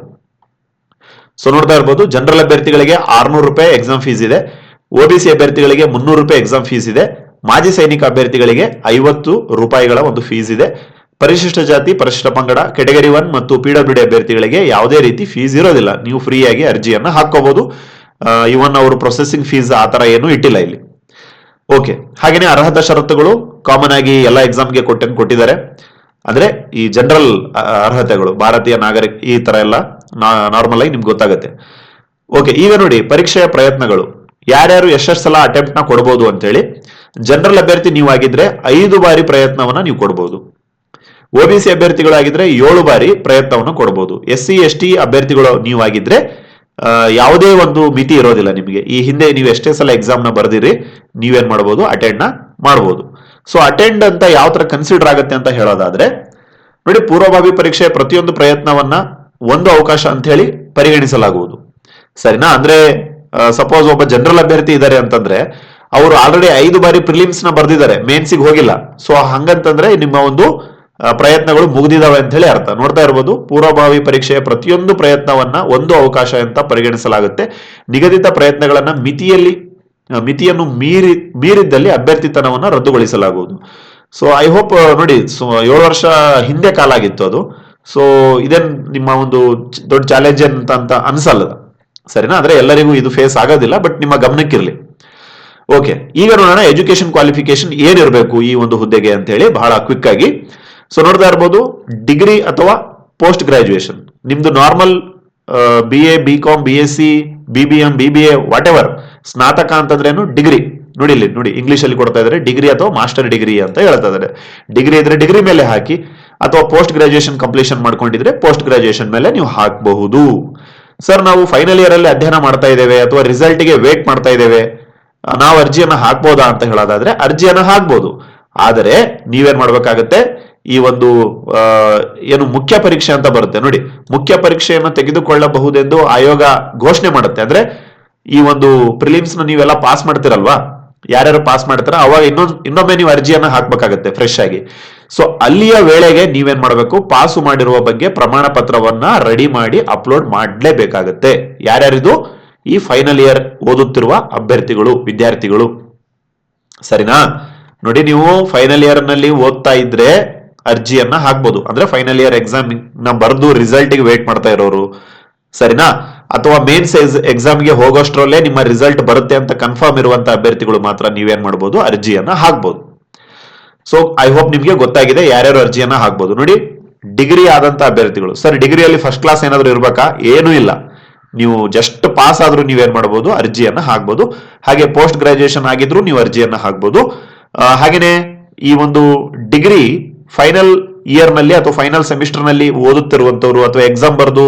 ಸೊ ನೋಡ್ತಾ ಇರ್ಬೋದು ಜನರಲ್ ಅಭ್ಯರ್ಥಿಗಳಿಗೆ ಆರ್ನೂರು ರೂಪಾಯಿ ಎಕ್ಸಾಮ್ ಫೀಸ್ ಇದೆ. ಒಬಿಸಿ ಅಭ್ಯರ್ಥಿಗಳಿಗೆ ಮುನ್ನೂರು ರೂಪಾಯಿ ಎಕ್ಸಾಮ್ ಫೀಸ್ ಇದೆ. ಮಾಜಿ ಸೈನಿಕ ಅಭ್ಯರ್ಥಿಗಳಿಗೆ ಐವತ್ತು ರೂಪಾಯಿಗಳ ಒಂದು ಫೀಸ್ ಇದೆ. ಪರಿಶಿಷ್ಟ ಜಾತಿ, ಪರಿಶಿಷ್ಟ ಪಂಗಡ ಕೆಟಗರಿ ಒನ್ ಮತ್ತು ಪಿಡಬ್ಲ್ಯೂಡಿ ಅಭ್ಯರ್ಥಿಗಳಿಗೆ ಯಾವುದೇ ರೀತಿ ಫೀಸ್ ಇರೋದಿಲ್ಲ. ನೀವು ಫ್ರೀಯಾಗಿ ಅರ್ಜಿಯನ್ನು ಹಾಕೋಬಹುದು ಇವನ್ ಅವರು ಪ್ರೊಸೆಸಿಂಗ್ ಫೀಸ್ ಆ ತರ ಏನು ಇಟ್ಟಿಲ್ಲ ಇಲ್ಲಿ. ಓಕೆ ಹಾಗೇನೆ ಅರ್ಹತಾ ಷರತ್ತುಗಳು ಕಾಮನ್ ಆಗಿ ಎಲ್ಲ ಎಕ್ಸಾಮ್ಗೆ ಕೊಟ್ಟ ಕೊಟ್ಟಿದ್ದಾರೆ. ಅಂದ್ರೆ ಈ ಜನರಲ್ ಅರ್ಹತೆಗಳು, ಭಾರತೀಯ ನಾಗರಿಕ ಈ ತರ ಎಲ್ಲ ನಾರ್ಮಲ್ ಆಗಿ ನಿಮ್ಗೆ ಗೊತ್ತಾಗುತ್ತೆ. ಓಕೆ ಈಗ ನೋಡಿ ಪರೀಕ್ಷೆಯ ಪ್ರಯತ್ನಗಳು. ಯಾರ್ಯಾರು ಎಷ್ಟೆಷ್ಟು ಸಲ ಅಟೆಂಪ್ಟ್ನ ಕೊಡ್ಬೋದು ಅಂತೇಳಿ ಜನರಲ್ ಅಭ್ಯರ್ಥಿ ನೀವಾಗಿದ್ರೆ ಐದು ಬಾರಿ ಪ್ರಯತ್ನವನ್ನ ನೀವು ಕೊಡ್ಬೋದು. ಒಬಿಸಿ ಅಭ್ಯರ್ಥಿಗಳಾಗಿದ್ರೆ ಏಳು ಬಾರಿ ಪ್ರಯತ್ನವನ್ನು ಕೊಡಬಹುದು ಎಸ್ ಸಿ ಎಸ್ ಟಿ ಅಭ್ಯರ್ಥಿಗಳು ನೀವಾಗಿದ್ರೆ ಯಾವುದೇ ಒಂದು ಮಿತಿ ಇರೋದಿಲ್ಲ ನಿಮಗೆ. ಈ ಹಿಂದೆ ನೀವು ಎಷ್ಟೇ ಸಲ ಎಕ್ಸಾಮ್ನ ಬರ್ದಿರಿ, ನೀವೇನ್ ಮಾಡಬಹುದು ಅಟೆಂಡ್ನ ಮಾಡಬಹುದು ಸೊ ಅಟೆಂಡ್ ಅಂತ ಯಾವ ತರ ಕನ್ಸಿಡರ್ ಆಗುತ್ತೆ ಅಂತ ಹೇಳೋದಾದ್ರೆ, ನೋಡಿ, ಪೂರ್ವಭಾವಿ ಪರೀಕ್ಷೆಯ ಪ್ರತಿಯೊಂದು ಪ್ರಯತ್ನವನ್ನ ಒಂದು ಅವಕಾಶ ಅಂತ ಹೇಳಿ ಪರಿಗಣಿಸಲಾಗುವುದು. ಸರಿನಾ? ಅಂದ್ರೆ ಸಪೋಸ್ ಒಬ್ಬ ಜನರಲ್ ಅಭ್ಯರ್ಥಿ ಇದ್ದಾರೆ ಅಂತಂದ್ರೆ, ಅವರು ಆಲ್ರೆಡಿ ಐದು ಬಾರಿ ಪ್ರಿಲಿಮ್ಸ್ನ ಬರ್ದಿದ್ದಾರೆ ಮೇನ್ಸಿಗೆ ಹೋಗಿಲ್ಲ. ಸೊ ಹಂಗಂತಂದ್ರೆ ನಿಮ್ಮ ಒಂದು ಪ್ರಯತ್ನಗಳು ಮುಗಿದಿದಾವೆ ಅಂತ ಹೇಳಿ ಅರ್ಥ. ನೋಡ್ತಾ ಇರ್ಬೋದು, ಪೂರ್ವಭಾವಿ ಪರೀಕ್ಷೆಯ ಪ್ರತಿಯೊಂದು ಪ್ರಯತ್ನವನ್ನ ಒಂದು ಅವಕಾಶ ಅಂತ ಪರಿಗಣಿಸಲಾಗುತ್ತೆ. ನಿಗದಿತ ಪ್ರಯತ್ನಗಳನ್ನ ಮಿತಿಯಲ್ಲಿ ಮಿತಿಯನ್ನು ಮೀರಿ, ಮೀರಿದ್ದಲ್ಲಿ ಅಭ್ಯರ್ಥಿತನವನ್ನ ರದ್ದುಗೊಳಿಸಲಾಗುವುದು. ಸೊ ಐ ಹೋಪ್ ನೋಡಿ, ಸೊ, ಏಳು ವರ್ಷ ಹಿಂದೆ ಕಾಲ ಆಗಿತ್ತು ಅದು. ಸೊ ಇದೇನ್ ನಿಮ್ಮ ಒಂದು ದೊಡ್ಡ ಚಾಲೆಂಜ್ ಅಂತ ಅಂತ ಅನ್ಸಲ್ಲ ಸರಿನಾ? ಅಂದ್ರೆ ಎಲ್ಲರಿಗೂ ಇದು ಫೇಸ್ ಆಗೋದಿಲ್ಲ ಬಟ್ ನಿಮ್ಮ ಗಮನಕ್ಕಿರಲಿ. ಓಕೆ ಈಗ ನೋಡೋಣ ಎಜುಕೇಶನ್ ಕ್ವಾಲಿಫಿಕೇಶನ್ ಏನಿರಬೇಕು ಈ ಒಂದು ಹುದ್ದೆಗೆ ಅಂತ ಹೇಳಿ ಬಹಳ ಕ್ವಿಕ್ ಆಗಿ. ಸೊ ನೋಡ್ತಾ ಇರ್ಬೋದು ಡಿಗ್ರಿ ಅಥವಾ ಪೋಸ್ಟ್ ಗ್ರಾಜುಯೇಷನ್ ನಿಮ್ದು normal B A B com B S C B B M B B A whatever ಸ್ನಾತಕ ಅಂತಂದ್ರೇನು ಡಿಗ್ರಿ ನೋಡಿ ಇಲ್ಲಿ, ನೋಡಿ ಇಂಗ್ಲಿಷ್ ಅಲ್ಲಿ ಕೊಡ್ತಾ ಇದ್ದಾರೆ ಡಿಗ್ರಿ ಅಥವಾ ಮಾಸ್ಟರ್ ಡಿಗ್ರಿ ಅಂತ ಹೇಳ್ತಾ ಇದ್ದಾರೆ. ಡಿಗ್ರಿ ಇದ್ರೆ ಡಿಗ್ರಿ ಮೇಲೆ ಹಾಕಿ, ಅಥವಾ ಪೋಸ್ಟ್ ಗ್ರಾಜುಯೇಷನ್ ಕಂಪ್ಲೀಷನ್ ಮಾಡ್ಕೊಂಡಿದ್ರೆ ಪೋಸ್ಟ್ ಗ್ರಾಜುಯೇಷನ್ ಮೇಲೆ ನೀವು ಹಾಕಬಹುದು. ಸರ್ ನಾವು ಫೈನಲ್ ಇಯರ್ ಅಲ್ಲಿ ಅಧ್ಯಯನ ಮಾಡ್ತಾ ಇದ್ದೇವೆ ಅಥವಾ ರಿಸಲ್ಟ್ಗೆ ವೇಟ್ ಮಾಡ್ತಾ ಇದ್ದೇವೆ. ನಾವು ಅರ್ಜಿಯನ್ನ ಹಾಕ್ಬೋದಾ ಅಂತ ಹೇಳೋದಾದ್ರೆ ಅರ್ಜಿಯನ್ನ ಹಾಕ್ಬೋದು. ಆದರೆ ನೀವೇನ್ ಮಾಡ್ಬೇಕಾಗತ್ತೆ? ಈ ಒಂದು ಏನು ಮುಖ್ಯ ಪರೀಕ್ಷೆ ಅಂತ ಬರುತ್ತೆ. ನೋಡಿ, ಮುಖ್ಯ ಪರೀಕ್ಷೆಯನ್ನು ತೆಗೆದುಕೊಳ್ಳಬಹುದೆಂದು ಆಯೋಗ ಘೋಷಣೆ ಮಾಡುತ್ತೆ. ಅಂದ್ರೆ ಈ ಒಂದು ಪ್ರಿಲಿಮ್ಸ್ನ ನೀವೆಲ್ಲ ಪಾಸ್ ಮಾಡ್ತಿರಲ್ವಾ? ಯಾರ್ಯಾರು ಪಾಸ್ ಮಾಡ್ತಾರ? ಅವಾಗ ಇನ್ನೊಂದು, ಇನ್ನೊಮ್ಮೆ ನೀವು ಅರ್ಜಿಯನ್ನ ಹಾಕ್ಬೇಕಾಗತ್ತೆ ಫ್ರೆಶ್ ಆಗಿ. ಸೊ ಅಲ್ಲಿಯ ವೇಳೆಗೆ ನೀವೇನ್ ಮಾಡಬೇಕು? ಪಾಸು ಮಾಡಿರುವ ಬಗ್ಗೆ ಪ್ರಮಾಣ ಪತ್ರವನ್ನ ರೆಡಿ ಮಾಡಿ ಅಪ್ಲೋಡ್ ಮಾಡಲೇಬೇಕಾಗತ್ತೆ. ಯಾರ್ಯಾರಿದು? ಈ ಫೈನಲ್ ಇಯರ್ ಓದುತ್ತಿರುವ ಅಭ್ಯರ್ಥಿಗಳು, ವಿದ್ಯಾರ್ಥಿಗಳು. ಸರಿನಾ? ನೋಡಿ, ನೀವು ಫೈನಲ್ ಇಯರ್ನಲ್ಲಿ ಓದ್ತಾ ಇದ್ರೆ ಅರ್ಜಿಯನ್ನ ಹಾಕ್ಬೋದು. ಅಂದ್ರೆ ಫೈನಲ್ ಇಯರ್ ಎಕ್ಸಾಮ್ನ ಬರೆದು ರಿಸಲ್ಟ್ಗೆ ವೇಟ್ ಮಾಡ್ತಾ ಇರೋರು. ಸರಿನಾ? ಅಥವಾ ಮೇನ್ಸ್ ಎಕ್ಸಾಮ್ಗೆ ಹೋಗೋಷ್ಟ್ರಲ್ಲೇ ನಿಮ್ಮ ರಿಸಲ್ಟ್ ಬರುತ್ತೆ ಅಂತ ಕನ್ಫರ್ಮ್ ಇರುವಂತ ಅಭ್ಯರ್ಥಿಗಳು ಮಾತ್ರ ನೀವೇನ್ ಮಾಡ್ಬೋದು? ಅರ್ಜಿಯನ್ನ ಹಾಕ್ಬೋದು. ಸೊ ಐ ಹೋಪ್ ನಿಮಗೆ ಗೊತ್ತಾಗಿದೆ ಯಾರ್ಯಾರು ಅರ್ಜಿಯನ್ನ ಹಾಕ್ಬೋದು. ನೋಡಿ ಡಿಗ್ರಿ ಆದಂತ ಅಭ್ಯರ್ಥಿಗಳು. ಸರ್ ಡಿಗ್ರಿಯಲ್ಲಿ ಫಸ್ಟ್ ಕ್ಲಾಸ್ ಏನಾದರೂ ಇರಬೇಕಾ? ಏನೂ ಇಲ್ಲ. ನೀವು ಜಸ್ಟ್ ಪಾಸ್ ಆದ್ರೂ ನೀವೇನ್ ಮಾಡಬಹುದು ಅರ್ಜಿಯನ್ನ ಹಾಕ್ಬೋದು. ಹಾಗೆ ಪೋಸ್ಟ್ ಗ್ರಾಜುಯೇಷನ್ ಆಗಿದ್ರು ನೀವು ಅರ್ಜಿಯನ್ನ ಹಾಕ್ಬೋದು. ಹಾಗೇನೆ ಈ ಒಂದು ಡಿಗ್ರಿ ಫೈನಲ್ ಇಯರ್ನಲ್ಲಿ ಅಥವಾ ಫೈನಲ್ ಸೆಮಿಸ್ಟರ್ನಲ್ಲಿ ಓದುತ್ತಿರುವಂತವ್ರು ಅಥವಾ ಎಕ್ಸಾಮ್ ಬರೆದು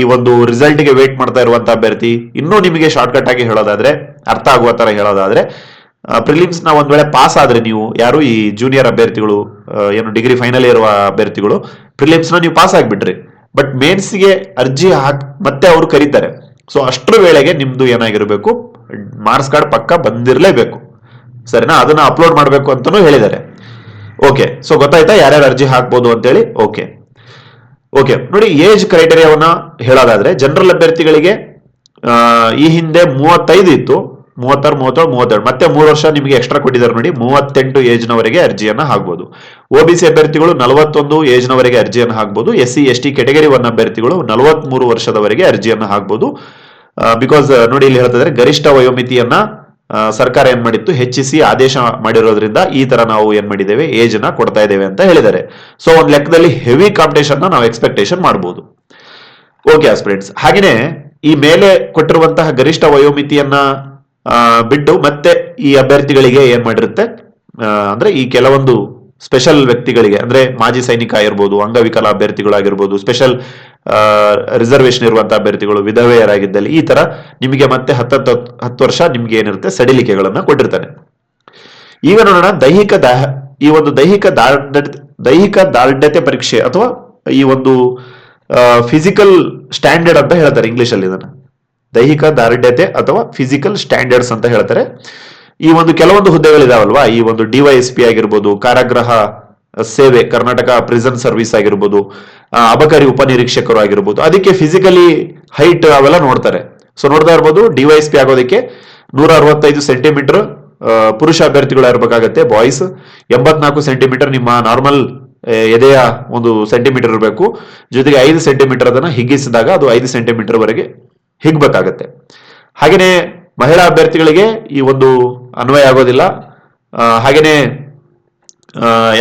ಈ ಒಂದು ರಿಸಲ್ಟ್ಗೆ ವೇಟ್ ಮಾಡ್ತಾ ಇರುವಂತ ಅಭ್ಯರ್ಥಿ, ಇನ್ನೂ ನಿಮಗೆ ಶಾರ್ಟ್ಕಟ್ ಆಗಿ ಹೇಳೋದಾದ್ರೆ, ಅರ್ಥ ಆಗುವ ತರ ಹೇಳೋದಾದ್ರೆ ಪ್ರಿಲಿಮ್ಸ್ನ ಒಂದ್ ವೇಳೆ ಪಾಸ್ ಆದ್ರೆ ನೀವು ಯಾರು ಈ ಜೂನಿಯರ್ ಅಭ್ಯರ್ಥಿಗಳು ಏನು ಡಿಗ್ರಿ ಫೈನಲ್ ಇರುವ ಅಭ್ಯರ್ಥಿಗಳು ಪ್ರಿಲಿಮ್ಸ್ನ ನೀವು ಪಾಸ್ ಆಗಿಬಿಟ್ರಿ. ಬಟ್ ಮೇನ್ಸ್ಗೆ ಅರ್ಜಿ ಹಾಕ್, ಮತ್ತೆ ಅವರು ಕರೀತಾರೆ. ಸೊ ಅಷ್ಟರ ವೇಳೆಗೆ ನಿಮ್ಮದು ಏನಾಗಿರಬೇಕು ಮಾರ್ಕ್ಸ್ ಕಾರ್ಡ್ ಪಕ್ಕ ಬಂದಿರಲೇಬೇಕು. ಸರಿನಾ? ಅದನ್ನ ಅಪ್ಲೋಡ್ ಮಾಡಬೇಕು ಅಂತಲೂ ಹೇಳಿದ್ದಾರೆ. ಓಕೆ ಸೊ ಗೊತ್ತಾಯ್ತಾ? ಯಾರ್ಯಾರು ಅರ್ಜಿ ಹಾಕ್ಬೋದು ಅಂತೇಳಿ? ಓಕೆ ಓಕೆ ನೋಡಿ ಏಜ್ ಕ್ರೈಟೇರಿಯಾವನ್ನ ಹೇಳೋದಾದ್ರೆ ಜನರಲ್ ಅಭ್ಯರ್ಥಿಗಳಿಗೆ ಈ ಹಿಂದೆ ಮೂವತ್ತೈದು ಇತ್ತು. ಮೂವತ್ತಾರು, ಮೂವತ್ತೇಳು, ಮೂವತ್ತೆರಡು. ಮತ್ತೆ ಮೂರು ವರ್ಷ ನಿಮಗೆ ಎಕ್ಸ್ಟ್ರಾ ಕೊಟ್ಟಿದ್ದಾರೆ ನೋಡಿ, ಮೂವತ್ತೆಂಟು ಏಜ್ನವರೆಗೆ ಅರ್ಜಿಯನ್ನು ಹಾಕ್ಬೋದು. ಸಿ ಅಭ್ಯರ್ಥಿಗಳು ನಲವತ್ತೊಂದು ಏಜ್ನವರೆಗೆ ಅರ್ಜಿಯನ್ನು ಹಾಕ್ಬೋದು. S C S T category one ಅಭ್ಯರ್ಥಿಗಳು ನಲವತ್ಮೂರು ವರ್ಷದವರೆಗೆ ಅರ್ಜಿಯನ್ನು ಹಾಕ್ಬೋದು. ಬಿಕಾಸ್ ನೋಡಿ ಇಲ್ಲಿ ಹೇಳ್ತಿದ್ರೆ ಗರಿಷ್ಠ ವಯೋಮಿತಿಯನ್ನ ಸರ್ಕಾರ ಏನ್ ಮಾಡಿತ್ತು? ಹೆಚ್ಚಿಸಿ ಆದೇಶ ಮಾಡಿರೋದ್ರಿಂದ ಈ ತರ ನಾವು ಏನ್ ಮಾಡಿದ್ದೇವೆ? ಏಜ್ನ ಕೊಡ್ತಾ ಇದ್ದೇವೆ ಅಂತ ಹೇಳಿದ್ದಾರೆ. ಸೊ ಒಂದ್ ಲೆಕ್ಕದಲ್ಲಿ ಹೆವಿ ಕಾಂಪಿಟೇಷನ್ ನಾವು ಎಕ್ಸ್ಪೆಕ್ಟೇಷನ್ ಮಾಡಬಹುದು ಓಕೆ ಆಸ್ಪಿರೆಂಟ್ಸ್ ಹಾಗೇನೆ ಈ ಮೇಲೆ ಕೊಟ್ಟಿರುವಂತಹ ಗರಿಷ್ಠ ವಯೋಮಿತಿಯನ್ನ ಬಿಟ್ಟು ಮತ್ತೆ ಈ ಅಭ್ಯರ್ಥಿಗಳಿಗೆ ಏನ್ ಮಾಡಿರುತ್ತೆ? ಅಂದ್ರೆ ಈ ಕೆಲವೊಂದು ಸ್ಪೆಷಲ್ ವ್ಯಕ್ತಿಗಳಿಗೆ, ಅಂದ್ರೆ ಮಾಜಿ ಸೈನಿಕ ಆಗಿರ್ಬೋದು, ಅಂಗವಿಕಲ ಅಭ್ಯರ್ಥಿಗಳಾಗಿರ್ಬೋದು ಸ್ಪೆಷಲ್ ರಿಸರ್ವೇಶನ್ ಇರುವಂತಹ ಅಭ್ಯರ್ಥಿಗಳು, ವಿಧವೆಯರಾಗಿದ್ದಲ್ಲಿ ಈ ತರ ನಿಮಗೆ ಮತ್ತೆ ಹತ್ತತ್ತು, ಹತ್ತು ವರ್ಷ ನಿಮ್ಗೆ ಏನಿರುತ್ತೆ? ಸಡಿಲಿಕೆಗಳನ್ನ ಕೊಟ್ಟಿರ್ತಾನೆ ಈಗ ನೋಡೋಣ, ದೈಹಿಕ ದಾಹ, ಈ ಒಂದು ದೈಹಿಕ ದಾರ್ಢ್ಯ ದೈಹಿಕ ದಾರ್ಢ್ಯತೆ ಪರೀಕ್ಷೆ ಅಥವಾ ಈ ಒಂದು ಫಿಸಿಕಲ್ ಸ್ಟ್ಯಾಂಡರ್ಡ್ ಅಂತ ಹೇಳ್ತಾರೆ ಇಂಗ್ಲಿಷ್ ಅಲ್ಲಿ ಇದನ್ನ. ದೈಹಿಕ ದಾರ್ಢ್ಯತೆ ಅಥವಾ ಫಿಸಿಕಲ್ ಸ್ಟ್ಯಾಂಡರ್ಡ್ಸ್ ಅಂತ ಹೇಳ್ತಾರೆ. ಈ ಒಂದು ಕೆಲವೊಂದು ಹುದ್ದೆಗಳಿದಾವಲ್ವಾ? ಈ ಒಂದು ಡಿವೈಎಸ್ಪಿ ಆಗಿರ್ಬೋದು, ಕಾರಾಗೃಹ ಸೇವೆ, ಕರ್ನಾಟಕ ಪ್ರಿಸನ್ ಸರ್ವಿಸ್ ಆಗಿರ್ಬೋದು ಅಬಕಾರಿ ಉಪನಿರೀಕ್ಷಕರು ಆಗಿರ್ಬೋದು, ಅದಕ್ಕೆ ಫಿಸಿಕಲಿ ಹೈಟ್ ಅವೆಲ್ಲ ನೋಡ್ತಾರೆ. ಸೊ ನೋಡ್ತಾ ಇರ್ಬೋದು ಡಿವೈಎಸ್ಪಿ ಆಗೋದಕ್ಕೆ ನೂರ ಅರವತ್ತೈದು ಸೆಂಟಿಮೀಟರ್ ಪುರುಷ ಅಭ್ಯರ್ಥಿಗಳು ಇರಬೇಕಾಗತ್ತೆ ಬಾಯ್ಸ್ ಎಂಬತ್ನಾಲ್ಕು ಸೆಂಟಿಮೀಟರ್ ನಿಮ್ಮ ನಾರ್ಮಲ್ ಎದೆಯ ಒಂದು ಸೆಂಟಿಮೀಟರ್ ಇರಬೇಕು. ಜೊತೆಗೆ ಐದು ಸೆಂಟಿಮೀಟರ್ ಅದನ್ನ ಹಿಗ್ಗಿಸಿದಾಗ ಅದು ಐದು ಸೆಂಟಿಮೀಟರ್ ವರೆಗೆ ಹಿಗ್ಬೇಕಾಗತ್ತೆ. ಹಾಗೆಯೇ ಮಹಿಳಾ ಅಭ್ಯರ್ಥಿಗಳಿಗೆ ಈ ಒಂದು ಅನ್ವಯ ಆಗೋದಿಲ್ಲ. ಹಾಗೆಯೇ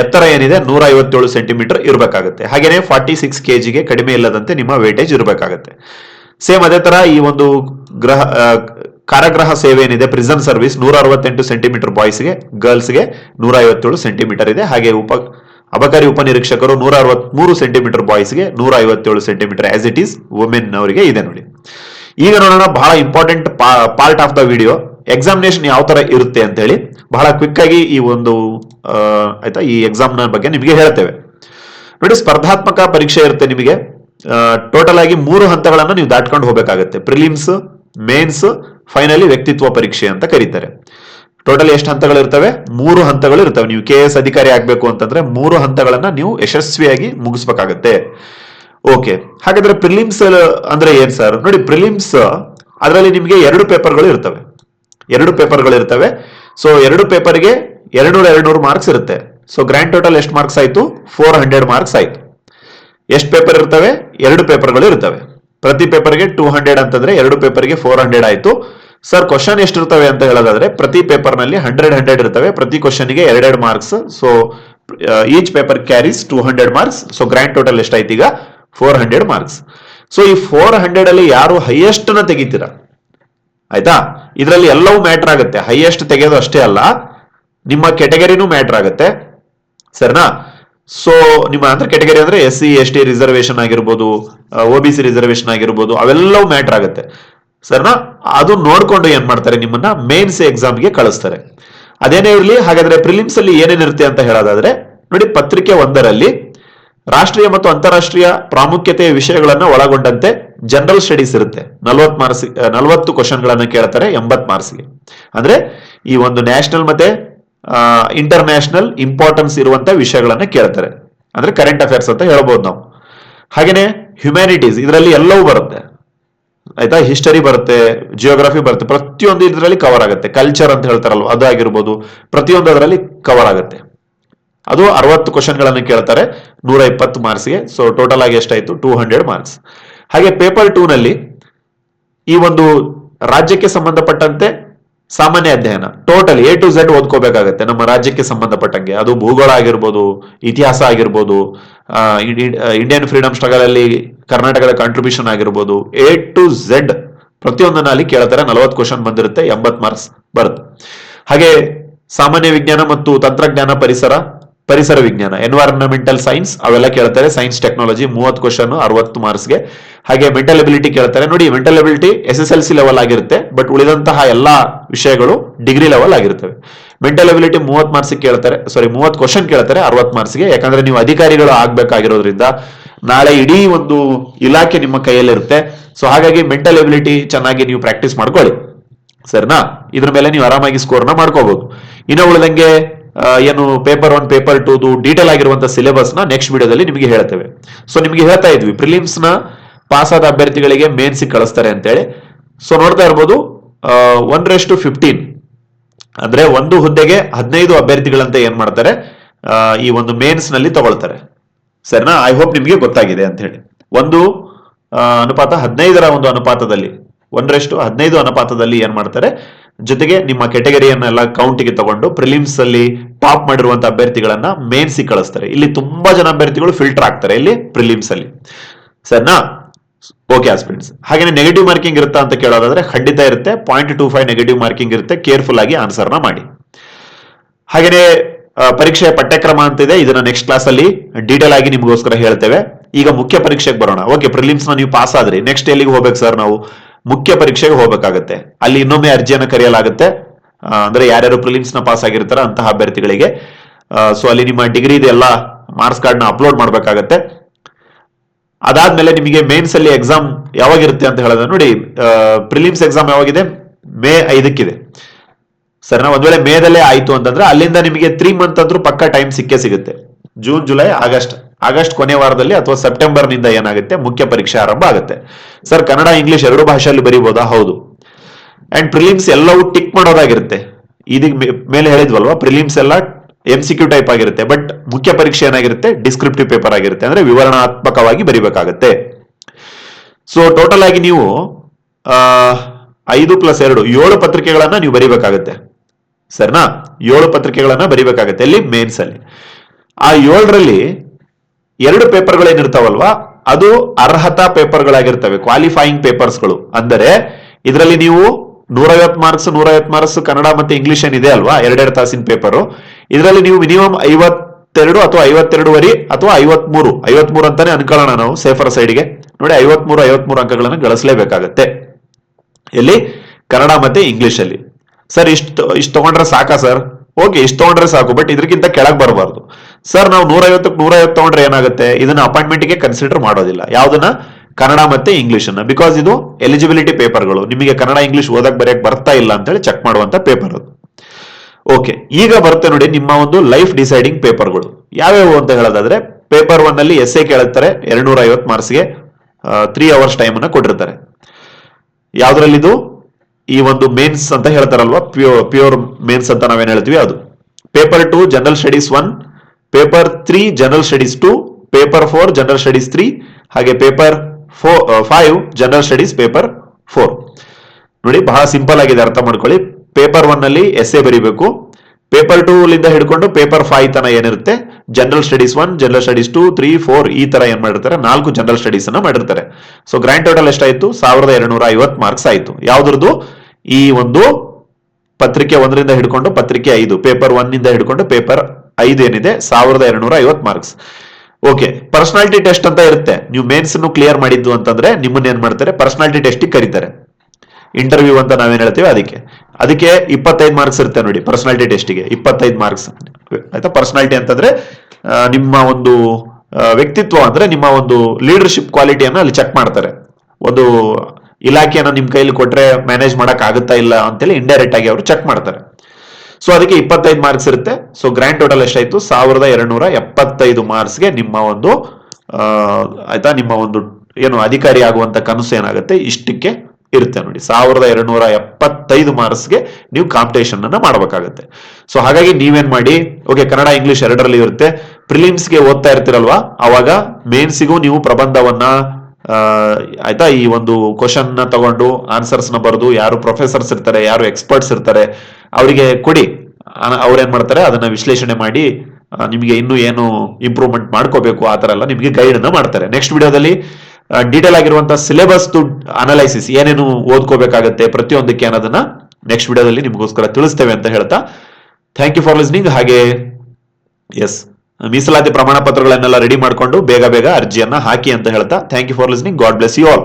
ಎತ್ತರ ಏನಿದೆ? ನೂರ ಐವತ್ತೇಳು ಸೆಂಟಿಮೀಟರ್ ಇರಬೇಕಾಗುತ್ತೆ. ಹಾಗೆಯೇ ಫಾರ್ಟಿ ಸಿಕ್ಸ್ ಕೆ ಜಿಗೆ ಕಡಿಮೆ ಇಲ್ಲದಂತೆ ನಿಮ್ಮ ವೇಟೇಜ್ ಇರಬೇಕಾಗುತ್ತೆ. ಸೇಮ್ ಅದೇ ತರ ಈ ಒಂದು ಗ್ರಹ ಕಾರಾಗ್ರಹ ಸೇವೆ ಏನಿದೆ? ಪ್ರಿಸನ್ ಸರ್ವಿಸ್ ನೂರ ಅರವತ್ತೆಂಟು ಸೆಂಟಿಮೀಟರ್ ಬಾಯ್ಸ್ಗೆ ಗರ್ಲ್ಸ್ಗೆ ನೂರ ಐವತ್ತೇಳು ಸೆಂಟಿಮೀಟರ್ ಇದೆ. ಹಾಗೆ ಉಪ, ಅಬಕಾರಿ ಉಪನಿರೀಕ್ಷಕರು ನೂರ ಅರವತ್ಮೂರು ಸೆಂಟಿಮೀಟರ್ ಬಾಯ್ಸ್ಗೆ ನೂರ ಐವತ್ತೇಳು centimetre as it is women ಅವರಿಗೆ ಇದೆ ನೋಡಿ. ಈಗ ನೋಡೋಣ ಬಹಳ important part of the video examination ಯಾವ ತರ ಇರುತ್ತೆ ಅಂತ ಹೇಳಿ ಬಹಳ ಕ್ವಿಕ್ ಆಗಿ ಈ ಒಂದು ಆಯ್ತಾ, ಈ ಎಕ್ಸಾಮ್ನ ಬಗ್ಗೆ ನಿಮಗೆ ಹೇಳ್ತೇವೆ. ನೋಡಿ, ಸ್ಪರ್ಧಾತ್ಮಕ ಪರೀಕ್ಷೆ ಇರುತ್ತೆ ನಿಮಗೆ. ಟೋಟಲ್ ಆಗಿ ಮೂರು ಹಂತಗಳನ್ನ ನೀವು ದಾಟ್ಕೊಂಡು ಹೋಗಬೇಕಾಗುತ್ತೆ. ಪ್ರಿಲಿಮ್ಸ್ ಮೇನ್ಸ್ ಫೈನಲಿ ವ್ಯಕ್ತಿತ್ವ ಪರೀಕ್ಷೆ ಅಂತ ಕರೀತಾರೆ. ಟೋಟಲ್ ಎಷ್ಟು ಹಂತಗಳು ಇರ್ತವೆ? ಮೂರು ಹಂತಗಳು ಇರ್ತವೆ. ನೀವು ಕೆ ಎಸ್ ಅಧಿಕಾರಿ ಆಗ್ಬೇಕು ಅಂತಂದ್ರೆ ಮೂರು ಹಂತಗಳನ್ನ ನೀವು ಯಶಸ್ವಿಯಾಗಿ ಮುಗಿಸ್ಬೇಕಾಗತ್ತೆ. ಓಕೆ ಹಾಗಾದ್ರೆ ಪ್ರಿಲಿಮ್ಸ್ ಅಂದ್ರೆ ಏನ್ ಸರ್ ನೋಡಿ ಪ್ರಿಲಿಮ್ಸ್ ಅದರಲ್ಲಿ ನಿಮಗೆ ಎರಡು ಪೇಪರ್ಗಳು ಇರ್ತವೆ. ಎರಡು ಪೇಪರ್ಗಳು ಇರ್ತವೆ. ಸೊ ಎರಡು ಪೇಪರ್ಗೆ ಎರಡ್ನೂರ ಎರಡ್ನೂರು ಮಾರ್ಕ್ಸ್ ಇರುತ್ತೆ. ಸೊ ಗ್ರ್ಯಾಂಡ್ ಟೋಟಲ್ ಎಷ್ಟು ಮಾರ್ಕ್ಸ್ ಆಯ್ತು? ಫೋರ್ ಹಂಡ್ರೆಡ್ ಮಾರ್ಕ್ಸ್ ಆಯ್ತು. ಎಷ್ಟು ಪೇಪರ್ ಇರ್ತವೆ? ಎರಡು ಪೇಪರ್ಗಳು ಇರ್ತವೆ. ಪ್ರತಿ ಪೇಪರ್ಗೆ ಟೂ ಹಂಡ್ರೆಡ್ ಅಂತಂದ್ರೆ ಎರಡು ಪೇಪರ್ಗೆ ಫೋರ್ ಹಂಡ್ರೆಡ್ ಆಯ್ತು. ಸರ್ ಕ್ವಶನ್ ಎಷ್ಟು ಇರ್ತವೆ ಅಂತ ಹೇಳೋದಾದ್ರೆ ಪ್ರತಿ ಪೇಪರ್ನಲ್ಲಿ ಹಂಡ್ರೆಡ್ ಹಂಡ್ರೆಡ್ ಇರ್ತವೆ. ಪ್ರತಿ ಕ್ವಶನ್ಗೆ ಎರಡೆರಡು marks so each paper carries two hundred marks so grand total ಎಷ್ಟಾಯ್ತು ಈಗ? ಫೋರ್ ಹಂಡ್ರೆಡ್ ಮಾರ್ಕ್ಸ್ ಸೊ ಈ ಫೋರ್ ಹಂಡ್ರೆಡ್ ಅಲ್ಲಿ ಯಾರು ಹೈಯೆಸ್ಟ್ನ ತೆಗಿತೀರಾ? ಆಯ್ತಾ? ಇದರಲ್ಲಿ ಎಲ್ಲವೂ ಮ್ಯಾಟರ್ ಆಗುತ್ತೆ. ಹೈಯೆಸ್ಟ್ ತೆಗೆಯೋದು ಅಷ್ಟೇ ಅಲ್ಲ, ನಿಮ್ಮ ಕೆಟಗರಿನೂ ಮ್ಯಾಟರ್ ಆಗುತ್ತೆ. ಸರಿನಾ? ಸೊ ನಿಮ್ಮ ಅಂದ್ರೆ ಕೆಟಗರಿ ಅಂದ್ರೆ S C S T reservation ಆಗಿರ್ಬೋದು ಒ ಬಿ ಸಿ ರಿಸರ್ವೇಶನ್ ಆಗಿರ್ಬೋದು, ಅವೆಲ್ಲವೂ ಮ್ಯಾಟರ್ ಆಗುತ್ತೆ. ಸರಿನಾ? ಅದು ನೋಡ್ಕೊಂಡು ಏನ್ ಮಾಡ್ತಾರೆ ನಿಮ್ಮನ್ನ? ಮೇನ್ಸ್ ಎಕ್ಸಾಮ್ಗೆ ಕಳಿಸ್ತಾರೆ. ಅದೇನೇ ಇರಲಿ, ಹಾಗಾದ್ರೆ ಪ್ರಿಲಿಮ್ಸ್ ಅಲ್ಲಿ ಏನೇನಿರುತ್ತೆ ಅಂತ ಹೇಳೋದಾದ್ರೆ, ನೋಡಿ ಪತ್ರಿಕೆ ಒಂದರಲ್ಲಿ ರಾಷ್ಟ್ರೀಯ ಮತ್ತು ಅಂತಾರಾಷ್ಟ್ರೀಯ ಪ್ರಾಮುಖ್ಯತೆಯ ವಿಷಯಗಳನ್ನ ಒಳಗೊಂಡಂತೆ ಜನರಲ್ ಸ್ಟಡೀಸ್ ಇರುತ್ತೆ. ನಲ್ವತ್ ಮಾರ್ಕ್ಸ್ ನಲ್ವತ್ತು ಕ್ವಶನ್ಗಳನ್ನ ಕೇಳ್ತಾರೆ ಎಂಬತ್ ಮಾರ್ಕ್ಸ್ಗೆ ಅಂದ್ರೆ ಈ ಒಂದು ನ್ಯಾಷನಲ್ ಮತ್ತೆ ಇಂಟರ್ ನ್ಯಾಷನಲ್ ಇಂಪಾರ್ಟೆನ್ಸ್ ಇರುವಂತಹ ವಿಷಯಗಳನ್ನ ಕೇಳ್ತಾರೆ. ಅಂದ್ರೆ ಕರೆಂಟ್ ಅಫೇರ್ಸ್ ಅಂತ ಹೇಳ್ಬೋದು ನಾವು. ಹಾಗೇನೆ ಹ್ಯುಮ್ಯಾನಿಟೀಸ್ ಇದರಲ್ಲಿ ಎಲ್ಲವೂ ಬರುತ್ತೆ. ಆಯ್ತಾ? ಹಿಸ್ಟರಿ ಬರುತ್ತೆ ಜಿಯೋಗ್ರಫಿ ಬರುತ್ತೆ. ಪ್ರತಿಯೊಂದು ಇದರಲ್ಲಿ ಕವರ್ ಆಗುತ್ತೆ. ಕಲ್ಚರ್ ಅಂತ ಹೇಳ್ತಾರಲ್ವ, ಅದು ಆಗಿರ್ಬೋದು. ಪ್ರತಿಯೊಂದು ಅದರಲ್ಲಿ ಕವರ್ ಆಗುತ್ತೆ. ಅದು ಅರವತ್ತು ಕ್ವಶನ್ಗಳನ್ನು ಕೇಳ್ತಾರೆ. ನೂರ ಇಪ್ಪತ್ತು ಮಾರ್ಕ್ಸ್ಗೆ ಸೊ ಟೋಟಲ್ ಆಗಿ ಎಷ್ಟಾಯಿತು? ಟೂ ಹಂಡ್ರೆಡ್ ಮಾರ್ಕ್ಸ್ ಹಾಗೆ ಪೇಪರ್ ಟೂ ನಲ್ಲಿ ಈ ಒಂದು ರಾಜ್ಯಕ್ಕೆ ಸಂಬಂಧಪಟ್ಟಂತೆ ಸಾಮಾನ್ಯ ಅಧ್ಯಯನ. ಟೋಟಲ್ ಎ ಟು ಝೆಡ್ ಓದ್ಕೋಬೇಕಾಗತ್ತೆ. ನಮ್ಮ ರಾಜ್ಯಕ್ಕೆ ಸಂಬಂಧಪಟ್ಟಂಗೆ. ಅದು ಭೂಗೋಳ ಆಗಿರ್ಬೋದು, ಇತಿಹಾಸ ಆಗಿರ್ಬೋದು ಇಂಡಿಯನ್ ಫ್ರೀಡಮ್ ಸ್ಟ್ರಗಲ್ ಅಲ್ಲಿ ಕರ್ನಾಟಕದ ಕಾಂಟ್ರಿಬ್ಯೂಷನ್ ಆಗಿರ್ಬೋದು ಎ ಟು ಝೆಡ್ ಪ್ರತಿಯೊಂದನ್ನ ಅಲ್ಲಿ ಕೇಳ್ತಾರೆ. ನಲವತ್ತು ಕ್ವಶನ್ ಬಂದಿರುತ್ತೆ ಎಂಬತ್ ಮಾರ್ಕ್ಸ್ ಬರುತ್ತೆ. ಹಾಗೆ ಸಾಮಾನ್ಯ ವಿಜ್ಞಾನ ಮತ್ತು ತಂತ್ರಜ್ಞಾನ ಪರಿಸರ ಪರಿಸರ ವಿಜ್ಞಾನ ಎನ್ವೈರನ್ಮೆಂಟಲ್ ಸೈನ್ಸ್ ಅವೆಲ್ಲ ಕೇಳ್ತಾರೆ. ಸೈನ್ಸ್ ಟೆಕ್ನಾಲಜಿ ಮೂವತ್ತು ಕ್ವಶನ್ ಅರವತ್ತು ಮಾರ್ಕ್ಸ್ಗೆ ಹಾಗೆ ಮೆಂಟಲ್ ಎಬಿಲಿಟಿ ಕೇಳ್ತಾರೆ. ನೋಡಿ mental ability S S L C level ಆಗಿರುತ್ತೆ ಬಟ್ ಉಳಿದಂತಹ ಎಲ್ಲಾ ವಿಷಯಗಳು ಡಿಗ್ರಿ ಲೆವೆಲ್ ಆಗಿರ್ತವೆ. ಮೆಂಟಲ್ ಎಬಿಲಿಟಿ ಮೂವತ್ತು ಮಾರ್ಕ್ಸ್ ಕೇಳ್ತಾರೆ. ಸಾರಿ ಮೂವತ್ತು ಕ್ವಶನ್ ಕೇಳ್ತಾರೆ, ಅರವತ್ತು ಮಾರ್ಕ್ಸ್ಗೆ ಯಾಕಂದ್ರೆ ನೀವು ಅಧಿಕಾರಿಗಳು ಆಗ್ಬೇಕಾಗಿರೋದ್ರಿಂದ ನಾಳೆ ಇಡೀ ಒಂದು ಇಲಾಖೆ ನಿಮ್ಮ ಕೈಯಲ್ಲಿರುತ್ತೆ. ಸೊ ಹಾಗಾಗಿ ಮೆಂಟಲ್ ಎಬಿಲಿಟಿ ಚೆನ್ನಾಗಿ ನೀವು ಪ್ರಾಕ್ಟೀಸ್ ಮಾಡ್ಕೊಳ್ಳಿ. ಸರಿನಾ? ಇದ್ರ ಮೇಲೆ ನೀವು ಆರಾಮಾಗಿ ಸ್ಕೋರ್ನ ಮಾಡ್ಕೋಬಹುದು ಇನ್ನು ಉಳಿದಂಗೆ ಏನು ಪೇಪರ್ ಒನ್ ಪೇಪರ್ ಟೂದು ಡೀಟೇಲ್ ಆಗಿರುವಂತಹ ಸಿಲೆಬಸ್ನ ನೆಕ್ಸ್ಟ್ ವಿಡಿಯೋದಲ್ಲಿ ನಿಮಗೆ ಹೇಳ್ತೇವೆ. ಸೊ ನಿಮಗೆ ಹೇಳ್ತಾ ಇದ್ವಿ ಪ್ರಿಲಿಮ್ಸ್ನ ಪಾಸ್ ಆದ ಅಭ್ಯರ್ಥಿಗಳಿಗೆ ಮೇನ್ಸ್ ಕಳಿಸ್ತಾರೆ ಅಂತೇಳಿ. ಸೊ ನೋಡ್ತಾ ಇರ್ಬೋದು ಒನ್ ರೆಸ್ಟ್ ಫಿಫ್ಟೀನ್ ಅಂದ್ರೆ ಒಂದು ಹುದ್ದೆಗೆ ಹದಿನೈದು ಅಭ್ಯರ್ಥಿಗಳಂತೆ ಏನ್ ಮಾಡ್ತಾರೆ? ಈ ಒಂದು ಮೇನ್ಸ್ನಲ್ಲಿ ತಗೊಳ್ತಾರೆ. ಸರಿನಾ? ಐ ಹೋಪ್ ನಿಮಗೆ ಗೊತ್ತಾಗಿದೆ ಅಂತ ಹೇಳಿ. ಒಂದು ಅನುಪಾತ ಹದಿನೈದರ ಒಂದು ಅನುಪಾತದಲ್ಲಿ ಒಂದರಷ್ಟು ಹದಿನೈದು ಅನುಪಾತದಲ್ಲಿ ಏನ್ ಮಾಡ್ತಾರೆ? ಜೊತೆಗೆ ನಿಮ್ಮ ಕೆಟಗರಿಯನ್ನೆಲ್ಲ ಕೌಂಟಿಗೆ ತಗೊಂಡು ಪ್ರಿಲಿಮ್ಸ್ ಅಲ್ಲಿ ಟಾಪ್ ಮಾಡಿರುವಂತ ಅಭ್ಯರ್ಥಿಗಳನ್ನ ಮೇನ್ಸಿ ಕಳಿಸ್ತಾರೆ. ಇಲ್ಲಿ ತುಂಬಾ ಜನ ಅಭ್ಯರ್ಥಿಗಳು ಫಿಲ್ಟರ್ ಆಗ್ತಾರೆ ಇಲ್ಲಿ ಪ್ರಿಲಿಮ್ಸ್ ಅಲ್ಲಿ. ಸರಿನಾ ಓಕೆ ಆಸ್ಪಿರೆಂಟ್ಸ್ ಹಾಗೆ ನೆಗೆಟಿವ್ ಮಾರ್ಕಿಂಗ್ ಇರುತ್ತಾ ಅಂತ ಕೇಳೋದಾದ್ರೆ ಖಂಡಿತ ಇರುತ್ತೆ. Point two five negative marking ಇರುತ್ತೆ. ಕೇರ್ಫುಲ್ ಆಗಿ ಆನ್ಸರ್ನ ಮಾಡಿ. ಹಾಗೆಯೇ ಪರೀಕ್ಷೆಯ ಪಠ್ಯಕ್ರಮ ಅಂತ ಇದೆ ಇದನ್ನ ನೆಕ್ಸ್ಟ್ ಕ್ಲಾಸ್ ಅಲ್ಲಿ ಡೀಟೇಲ್ ಆಗಿ ನಿಮಗೋಸ್ಕರ ಹೇಳ್ತೇವೆ. ಈಗ ಮುಖ್ಯ ಪರೀಕ್ಷೆಗೆ ಬರೋಣ. ಓಕೆ ಪ್ರಿಲಿಮ್ಸ್ನ ನೀವು ಪಾಸ್ ಆದ್ರಿ. ನೆಕ್ಸ್ಟ್ ಎಲ್ಲಿಗೆ ಹೋಗ್ಬೇಕು ಸರ್ ನಾವು? ಮುಖ್ಯ ಪರೀಕ್ಷೆಗೆ ಹೋಗಬೇಕಾಗುತ್ತೆ. ಅಲ್ಲಿ ಇನ್ನೊಮ್ಮೆ ಅರ್ಜಿಯನ್ನು ಕರೆಯಲಾಗುತ್ತೆ. ಅಂದ್ರೆ ಯಾರ್ಯಾರು ಪ್ರಿಲಿಮ್ಸ್ನ ಪಾಸ್ ಆಗಿರ್ತಾರ ಅಂತಹ ಅಭ್ಯರ್ಥಿಗಳಿಗೆ. ಸೊ ಅಲ್ಲಿ ನಿಮ್ಮ ಡಿಗ್ರಿ ಇದೆಲ್ಲ ಮಾರ್ಕ್ಸ್ ಕಾರ್ಡ್ನ ಅಪ್ಲೋಡ್ ಮಾಡಬೇಕಾಗತ್ತೆ. ಅದಾದ್ಮೇಲೆ ನಿಮಗೆ ಮೇನ್ಸ್ ಅಲ್ಲಿ ಎಕ್ಸಾಮ್ ಯಾವಾಗಿರುತ್ತೆ ಅಂತ ಹೇಳೋದ ನೋಡಿ ಪ್ರಿಲಿಮ್ಸ್ ಎಕ್ಸಾಮ್ ಯಾವಾಗಿದೆ? ಮೇ ಐದಕ್ಕಿದೆ. ಸರಿನಾ ಒಂದ್ ವೇಳೆ ಮೇದಲ್ಲೇ ಆಯ್ತು ಅಂತಂದ್ರೆ ಅಲ್ಲಿಂದ ನಿಮಗೆ ತ್ರೀ ಮಂತ್ ಅಂದ್ರೂ ಪಕ್ಕ ಟೈಮ್ ಸಿಕ್ಕೇ ಸಿಗುತ್ತೆ. June, July, August. ಆಗಸ್ಟ್ ಕೊನೆ ವಾರದಲ್ಲಿ ಅಥವಾ ಸೆಪ್ಟೆಂಬರ್ನಿಂದ ಏನಾಗುತ್ತೆ? ಮುಖ್ಯ ಪರೀಕ್ಷೆ ಆರಂಭ ಆಗುತ್ತೆ. ಸರ್, ಕನ್ನಡ, ಇಂಗ್ಲಿಷ್ ಎರಡು ಭಾಷೆಯಲ್ಲಿ ಬರೀಬಹುದಾ ಹೌದು. ಅಂಡ್ ಪ್ರಿಲಿಮ್ಸ್ ಎಲ್ಲವೂ ಟಿಕ್ ಮಾಡೋದಾಗಿರುತ್ತೆ. ಇದೀಗ ಮೇಲೆ ಹೇಳಿದ್ವಲ್ವಾ? ಪ್ರಿಲಿಮ್ಸ್ ಎಲ್ಲ ಎಂ ಸಿ ಕ್ಯೂ ಟೈಪ್ ಆಗಿರುತ್ತೆ. ಬಟ್ ಮುಖ್ಯ ಪರೀಕ್ಷೆ ಏನಾಗಿರುತ್ತೆ? ಡಿಸ್ಕ್ರಿಪ್ಟಿವ್ ಪೇಪರ್ ಆಗಿರುತ್ತೆ. ಅಂದ್ರೆ ವಿವರಣಾತ್ಮಕವಾಗಿ ಬರಿಬೇಕಾಗತ್ತೆ. ಸೊ ಟೋಟಲ್ ಆಗಿ ನೀವು ಐದು ಪ್ಲಸ್ ಎರಡು, ಏಳು ಪತ್ರಿಕೆಗಳನ್ನ ನೀವು ಬರಿಬೇಕಾಗತ್ತೆ. ಸರಿನಾ? ಏಳು ಪತ್ರಿಕೆಗಳನ್ನ ಬರಿಬೇಕಾಗತ್ತೆ. ಇಲ್ಲಿ ಮೇನ್ಸ್ ಅಲ್ಲಿ. ಆ ಏಳರಲ್ಲಿ ಎರಡು ಪೇಪರ್ಗಳು ಏನಿರ್ತಾವಲ್ವಾ ಅದು ಅರ್ಹತಾ ಪೇಪರ್ಗಳಾಗಿರ್ತವೆ ಕ್ವಾಲಿಫೈಯಿಂಗ್ ಪೇಪರ್ಸ್ಗಳು ಅಂದರೆ ಇದರಲ್ಲಿ ನೀವು ನೂರೈವತ್ತು ಮಾರ್ಕ್ಸ್ ನೂರೈವತ್ತು ಮಾರ್ಕ್ಸ್ ಕನ್ನಡ ಮತ್ತೆ ಇಂಗ್ಲಿಷ್ ಏನಿದೆ ಅಲ್ವಾ? ಎರಡೆರಡು ತಾಸಿನ ಪೇಪರು ಇದರಲ್ಲಿ ನೀವು ಮಿನಿಮಮ್ ಐವತ್ತೆರಡು ಅಥವಾ ಐವತ್ತೆರಡುವರೆ ಅಥವಾ ಐವತ್ಮೂರು. ಐವತ್ಮೂರು ಅಂತಾನೆ ಅನ್ಕೊಳ್ಳೋಣ ನಾವು ಸೇಫರ್ ಸೈಡ್ಗೆ ನೋಡಿ, ಐವತ್ಮೂರು ಐವತ್ಮೂರು ಅಂಕಗಳನ್ನು ಗಳಿಸಲೇಬೇಕಾಗತ್ತೆ. ಎಲ್ಲಿ? ಕನ್ನಡ ಮತ್ತೆ ಇಂಗ್ಲಿಷ್ ಅಲ್ಲಿ. ಸರ್, ಇಷ್ಟು ಇಷ್ಟು ತಗೊಂಡ್ರೆ ಸಾಕಾ ಸರ್? ಓಕೆ, ಇಷ್ಟು ತಗೊಂಡ್ರೆ ಸಾಕು, ಬಟ್ ಇದಕ್ಕಿಂತ ಕೆಳಗೆ ಬರಬಾರ್ದು. ಸರ್, ನಾವು ನೂರೈವತ್ತಕ್ಕೆ ನೂರೈವತ್ತು ತಗೊಂಡ್ರೆ ಏನಾಗುತ್ತೆ? ಇದನ್ನ ಅಪಾಯಿಂಟ್ಮೆಂಟ್ಗೆ ಕನ್ಸಿಡರ್ ಮಾಡೋದಿಲ್ಲ. ಯಾವ್ದನ್ನ? ಕನ್ನಡ ಮತ್ತೆ ಇಂಗ್ಲಿಷ್ ಅನ್ನ. ಬಿಕಾಸ್ ಇದು ಎಲಿಜಿಬಿಲಿಟಿ ಪೇಪರ್ಗಳು ನಿಮಗೆ ಕನ್ನಡ ಇಂಗ್ಲಿಷ್ ಓದಕ್ ಬರೆಯಕ್ ಬರ್ತಾ ಇಲ್ಲ ಅಂತ ಹೇಳಿ ಚೆಕ್ ಮಾಡುವಂತ ಪೇಪರ್ ಅದು. ಓಕೆ ಈಗ ಬರುತ್ತೆ ನೋಡಿ ನಿಮ್ಮ ಒಂದು ಲೈಫ್ ಡಿಸೈಡಿಂಗ್ ಪೇಪರ್ಗಳು ಯಾವ್ಯಾವು ಅಂತ ಹೇಳೋದಾದ್ರೆ ಪೇಪರ್ ಒನ್ ಅಲ್ಲಿ ಎಸ್ ಎ ಕೇಳುತ್ತಾರೆ ಎರಡ್ನೂರ ಐವತ್ತು ಮಾರ್ಕ್ಸ್ಗೆ ತ್ರೀ ಅವರ್ಸ್ ಟೈಮ್ ಅನ್ನ ಕೊಟ್ಟಿರ್ತಾರೆ. ಯಾವ್ದ್ರಲ್ಲಿ ಇದು ಈ ಒಂದು ಮೇನ್ಸ್ ಅಂತ ಹೇಳ್ತಾರಲ್ವಾ? ಪ್ಯೂರ್ ಪ್ಯೂರ್ ಮೇನ್ಸ್ ಅಂತ ನಾವೇನ್ ಹೇಳ್ತೀವಿ ಅದು. Paper two general studies one paper three general studies two, paper four general studies three, ಹಾಗೆ paper four five general studies paper four. ನೋಡಿ, ಬಹಳ ಸಿಂಪಲ್ ಆಗಿದೆ, ಅರ್ಥ ಮಾಡ್ಕೊಳ್ಳಿ. ಪೇಪರ್ ಒನ್ ಅಲ್ಲಿ ಎ ಬರೀಬೇಕು. ಪೇಪರ್ ಟೂ ಲಿಂದ ಹಿಡ್ಕೊಂಡು ಪೇಪರ್ ಫೈವ್ ತನ ಏನಿರುತ್ತೆ? General studies one, general studies two, three, four, ಈ ತರ ಏನ್ ಮಾಡಿರ್ತಾರೆ? ನಾಲ್ಕು ಜನರಲ್ ಸ್ಟಡೀಸ್ ಅನ್ನ ಮಾಡಿರ್ತಾರೆ. ಸೊ ಗ್ರ್ಯಾಂಡ್ ಟೋಟಲ್ ಎಷ್ಟಾಯ್ತು? ಸಾವಿರದ ಎರಡ್ನೂರ ಐವತ್ ಮಾರ್ಕ್ಸ್ ಆಯ್ತು. ಯಾವ್ದ್ರದ್ದು? ಈ ಒಂದು ಪತ್ರಿಕೆ ಒಂದರಿಂದ ಹಿಡ್ಕೊಂಡು ಪತ್ರಿಕೆ ಐದು, ಪೇಪರ್ ಒನ್ ಇಂದ ಹಿಡ್ಕೊಂಡು ಪೇಪರ್ ಐದು ಏನಿದೆ ಸಾವಿರದ ಎರಡ್ನೂರ ಐವತ್ ಮಾರ್ಕ್ಸ್ ಓಕೆ ಪರ್ಸನಾಲಿಟಿ ಟೆಸ್ಟ್ ಅಂತ ಇರುತ್ತೆ. ನೀವು ಮೇನ್ಸ್ ಕ್ಲಿಯರ್ ಮಾಡಿದ್ದು ಅಂತಂದ್ರೆ ನಿಮ್ಮನ್ನ ಏನ್ ಮಾಡ್ತಾರೆ? ಪರ್ಸನಾಲಿಟಿ ಟೆಸ್ಟ್ ಕರೀತಾರೆ. ಇಂಟರ್ವ್ಯೂ ಅಂತ ನಾವೇನ್ ಹೇಳ್ತೀವಿ? ಅದಕ್ಕೆ. ಅದಕ್ಕೆ ಇಪ್ಪತ್ತೈದು ಮಾರ್ಕ್ಸ್ ಇರುತ್ತೆ ನೋಡಿ ಪರ್ಸನಾಲಿಟಿ ಟೆಸ್ಟಿಗೆ ಇಪ್ಪತ್ತೈದು ಮಾರ್ಕ್ಸ್ ಆಯ್ತಾ? ಪರ್ಸನಾಲಿಟಿ ಅಂತಂದ್ರೆ ನಿಮ್ಮ ಒಂದು ವ್ಯಕ್ತಿತ್ವ ಅಂದ್ರೆ ನಿಮ್ಮ ಒಂದು ಲೀಡರ್ಶಿಪ್ ಕ್ವಾಲಿಟಿಯನ್ನು ಅಲ್ಲಿ ಚೆಕ್ ಮಾಡ್ತಾರೆ. ಒಂದು ಇಲಾಖೆಯನ್ನು ನಿಮ್ಮ ಕೈಲಿ ಕೊಟ್ರೆ ಮ್ಯಾನೇಜ್ ಮಾಡಕ್ ಆಗುತ್ತಾ ಇಲ್ಲ ಅಂತೇಳಿ ಇಂಡೈರೆಕ್ಟ್ ಆಗಿ ಅವರು ಚೆಕ್ ಮಾಡ್ತಾರೆ. ಸೊ ಅದಕ್ಕೆ ಇಪ್ಪತ್ತೈದು ಮಾರ್ಕ್ಸ್ ಇರುತ್ತೆ. ಸೊ ಗ್ರ್ಯಾಂಡ್ ಟೋಟಲ್ ಎಷ್ಟಾಯ್ತು? ಸಾವಿರದ ಎರಡ್ನೂರ ಎಪ್ಪತ್ತೈದು ಮಾರ್ಕ್ಸ್ಗೆ ನಿಮ್ಮ ಒಂದು ಆಯ್ತಾ? ನಿಮ್ಮ ಒಂದು ಏನು ಅಧಿಕಾರಿ ಆಗುವಂತ ಕನಸು ಏನಾಗುತ್ತೆ? ಇಷ್ಟಕ್ಕೆ ಇರುತ್ತೆ ನೋಡಿ. ಸಾವಿರದ ಎರಡ್ನೂರ ಎಪ್ಪತ್ತೈದು ಮಾರ್ಕ್ಸ್ಗೆ ನೀವು ಕಾಂಪಿಟೇಷನ್ ಅನ್ನ ಮಾಡಬೇಕಾಗುತ್ತೆ. ಸೊ ಹಾಗಾಗಿ ನೀವೇನ್ ಮಾಡಿ? ಓಕೆ ಕನ್ನಡ ಇಂಗ್ಲಿಷ್ ಎರಡರಲ್ಲಿ ಇರುತ್ತೆ. ಪ್ರಿಲಿಮ್ಸ್ಗೆ ಓದ್ತಾ ಇರ್ತೀರಲ್ವಾ? ಅವಾಗ ಮೇನ್ಸಿಗೂ ನೀವು ಪ್ರಬಂಧವನ್ನ ಆಯ್ತಾ ಈ ಒಂದು ಕ್ವಶನ್ನ ತಗೊಂಡು ಆನ್ಸರ್ಸ್ನ ಬರೆದು ಯಾರು ಪ್ರೊಫೆಸರ್ಸ್ ಇರ್ತಾರೆ, ಯಾರು ಎಕ್ಸ್ಪರ್ಟ್ಸ್ ಇರ್ತಾರೆ, ಅವರಿಗೆ ಕೊಡಿ. ಅವ್ರೇನ್ ಮಾಡ್ತಾರೆ, ಅದನ್ನ ವಿಶ್ಲೇಷಣೆ ಮಾಡಿ ನಿಮಗೆ ಇನ್ನೂ ಏನು ಇಂಪ್ರೂವ್ಮೆಂಟ್ ಮಾಡ್ಕೋಬೇಕು, ಆ ಥರ ಎಲ್ಲ ನಿಮಗೆ ಗೈಡ್ ಅನ್ನ ಮಾಡ್ತಾರೆ. ನೆಕ್ಸ್ಟ್ ವಿಡಿಯೋದಲ್ಲಿ ಡೀಟೇಲ್ ಆಗಿರುವಂತಹ ಸಿಲೆಬಸ್ ಅನಲೈಸಿಸ್ ಏನೇನು ಓದ್ಕೋಬೇಕಾಗುತ್ತೆ ಪ್ರತಿಯೊಂದಕ್ಕೆ ಅನ್ನೋದನ್ನ ನೆಕ್ಸ್ಟ್ ವಿಡಿಯೋದಲ್ಲಿ ನಿಮಗೋಸ್ಕರ ತಿಳಿಸ್ತೇವೆ ಅಂತ ಹೇಳ್ತಾ ಥ್ಯಾಂಕ್ ಯು ಫಾರ್ ಲಿಸ್ನಿಂಗ್ ಹಾಗೆ ಎಸ್ ಮೀಸಲಾತಿ ಪ್ರಮಾಣ ಪತ್ರಗಳನ್ನೆಲ್ಲ ರೆಡಿ ಮಾಡಿಕೊಂಡು ಬೇಗ ಬೇಗ ಅರ್ಜಿಯನ್ನ ಹಾಕಿ ಅಂತ ಹೇಳ್ತಾ thank you for listening God bless you all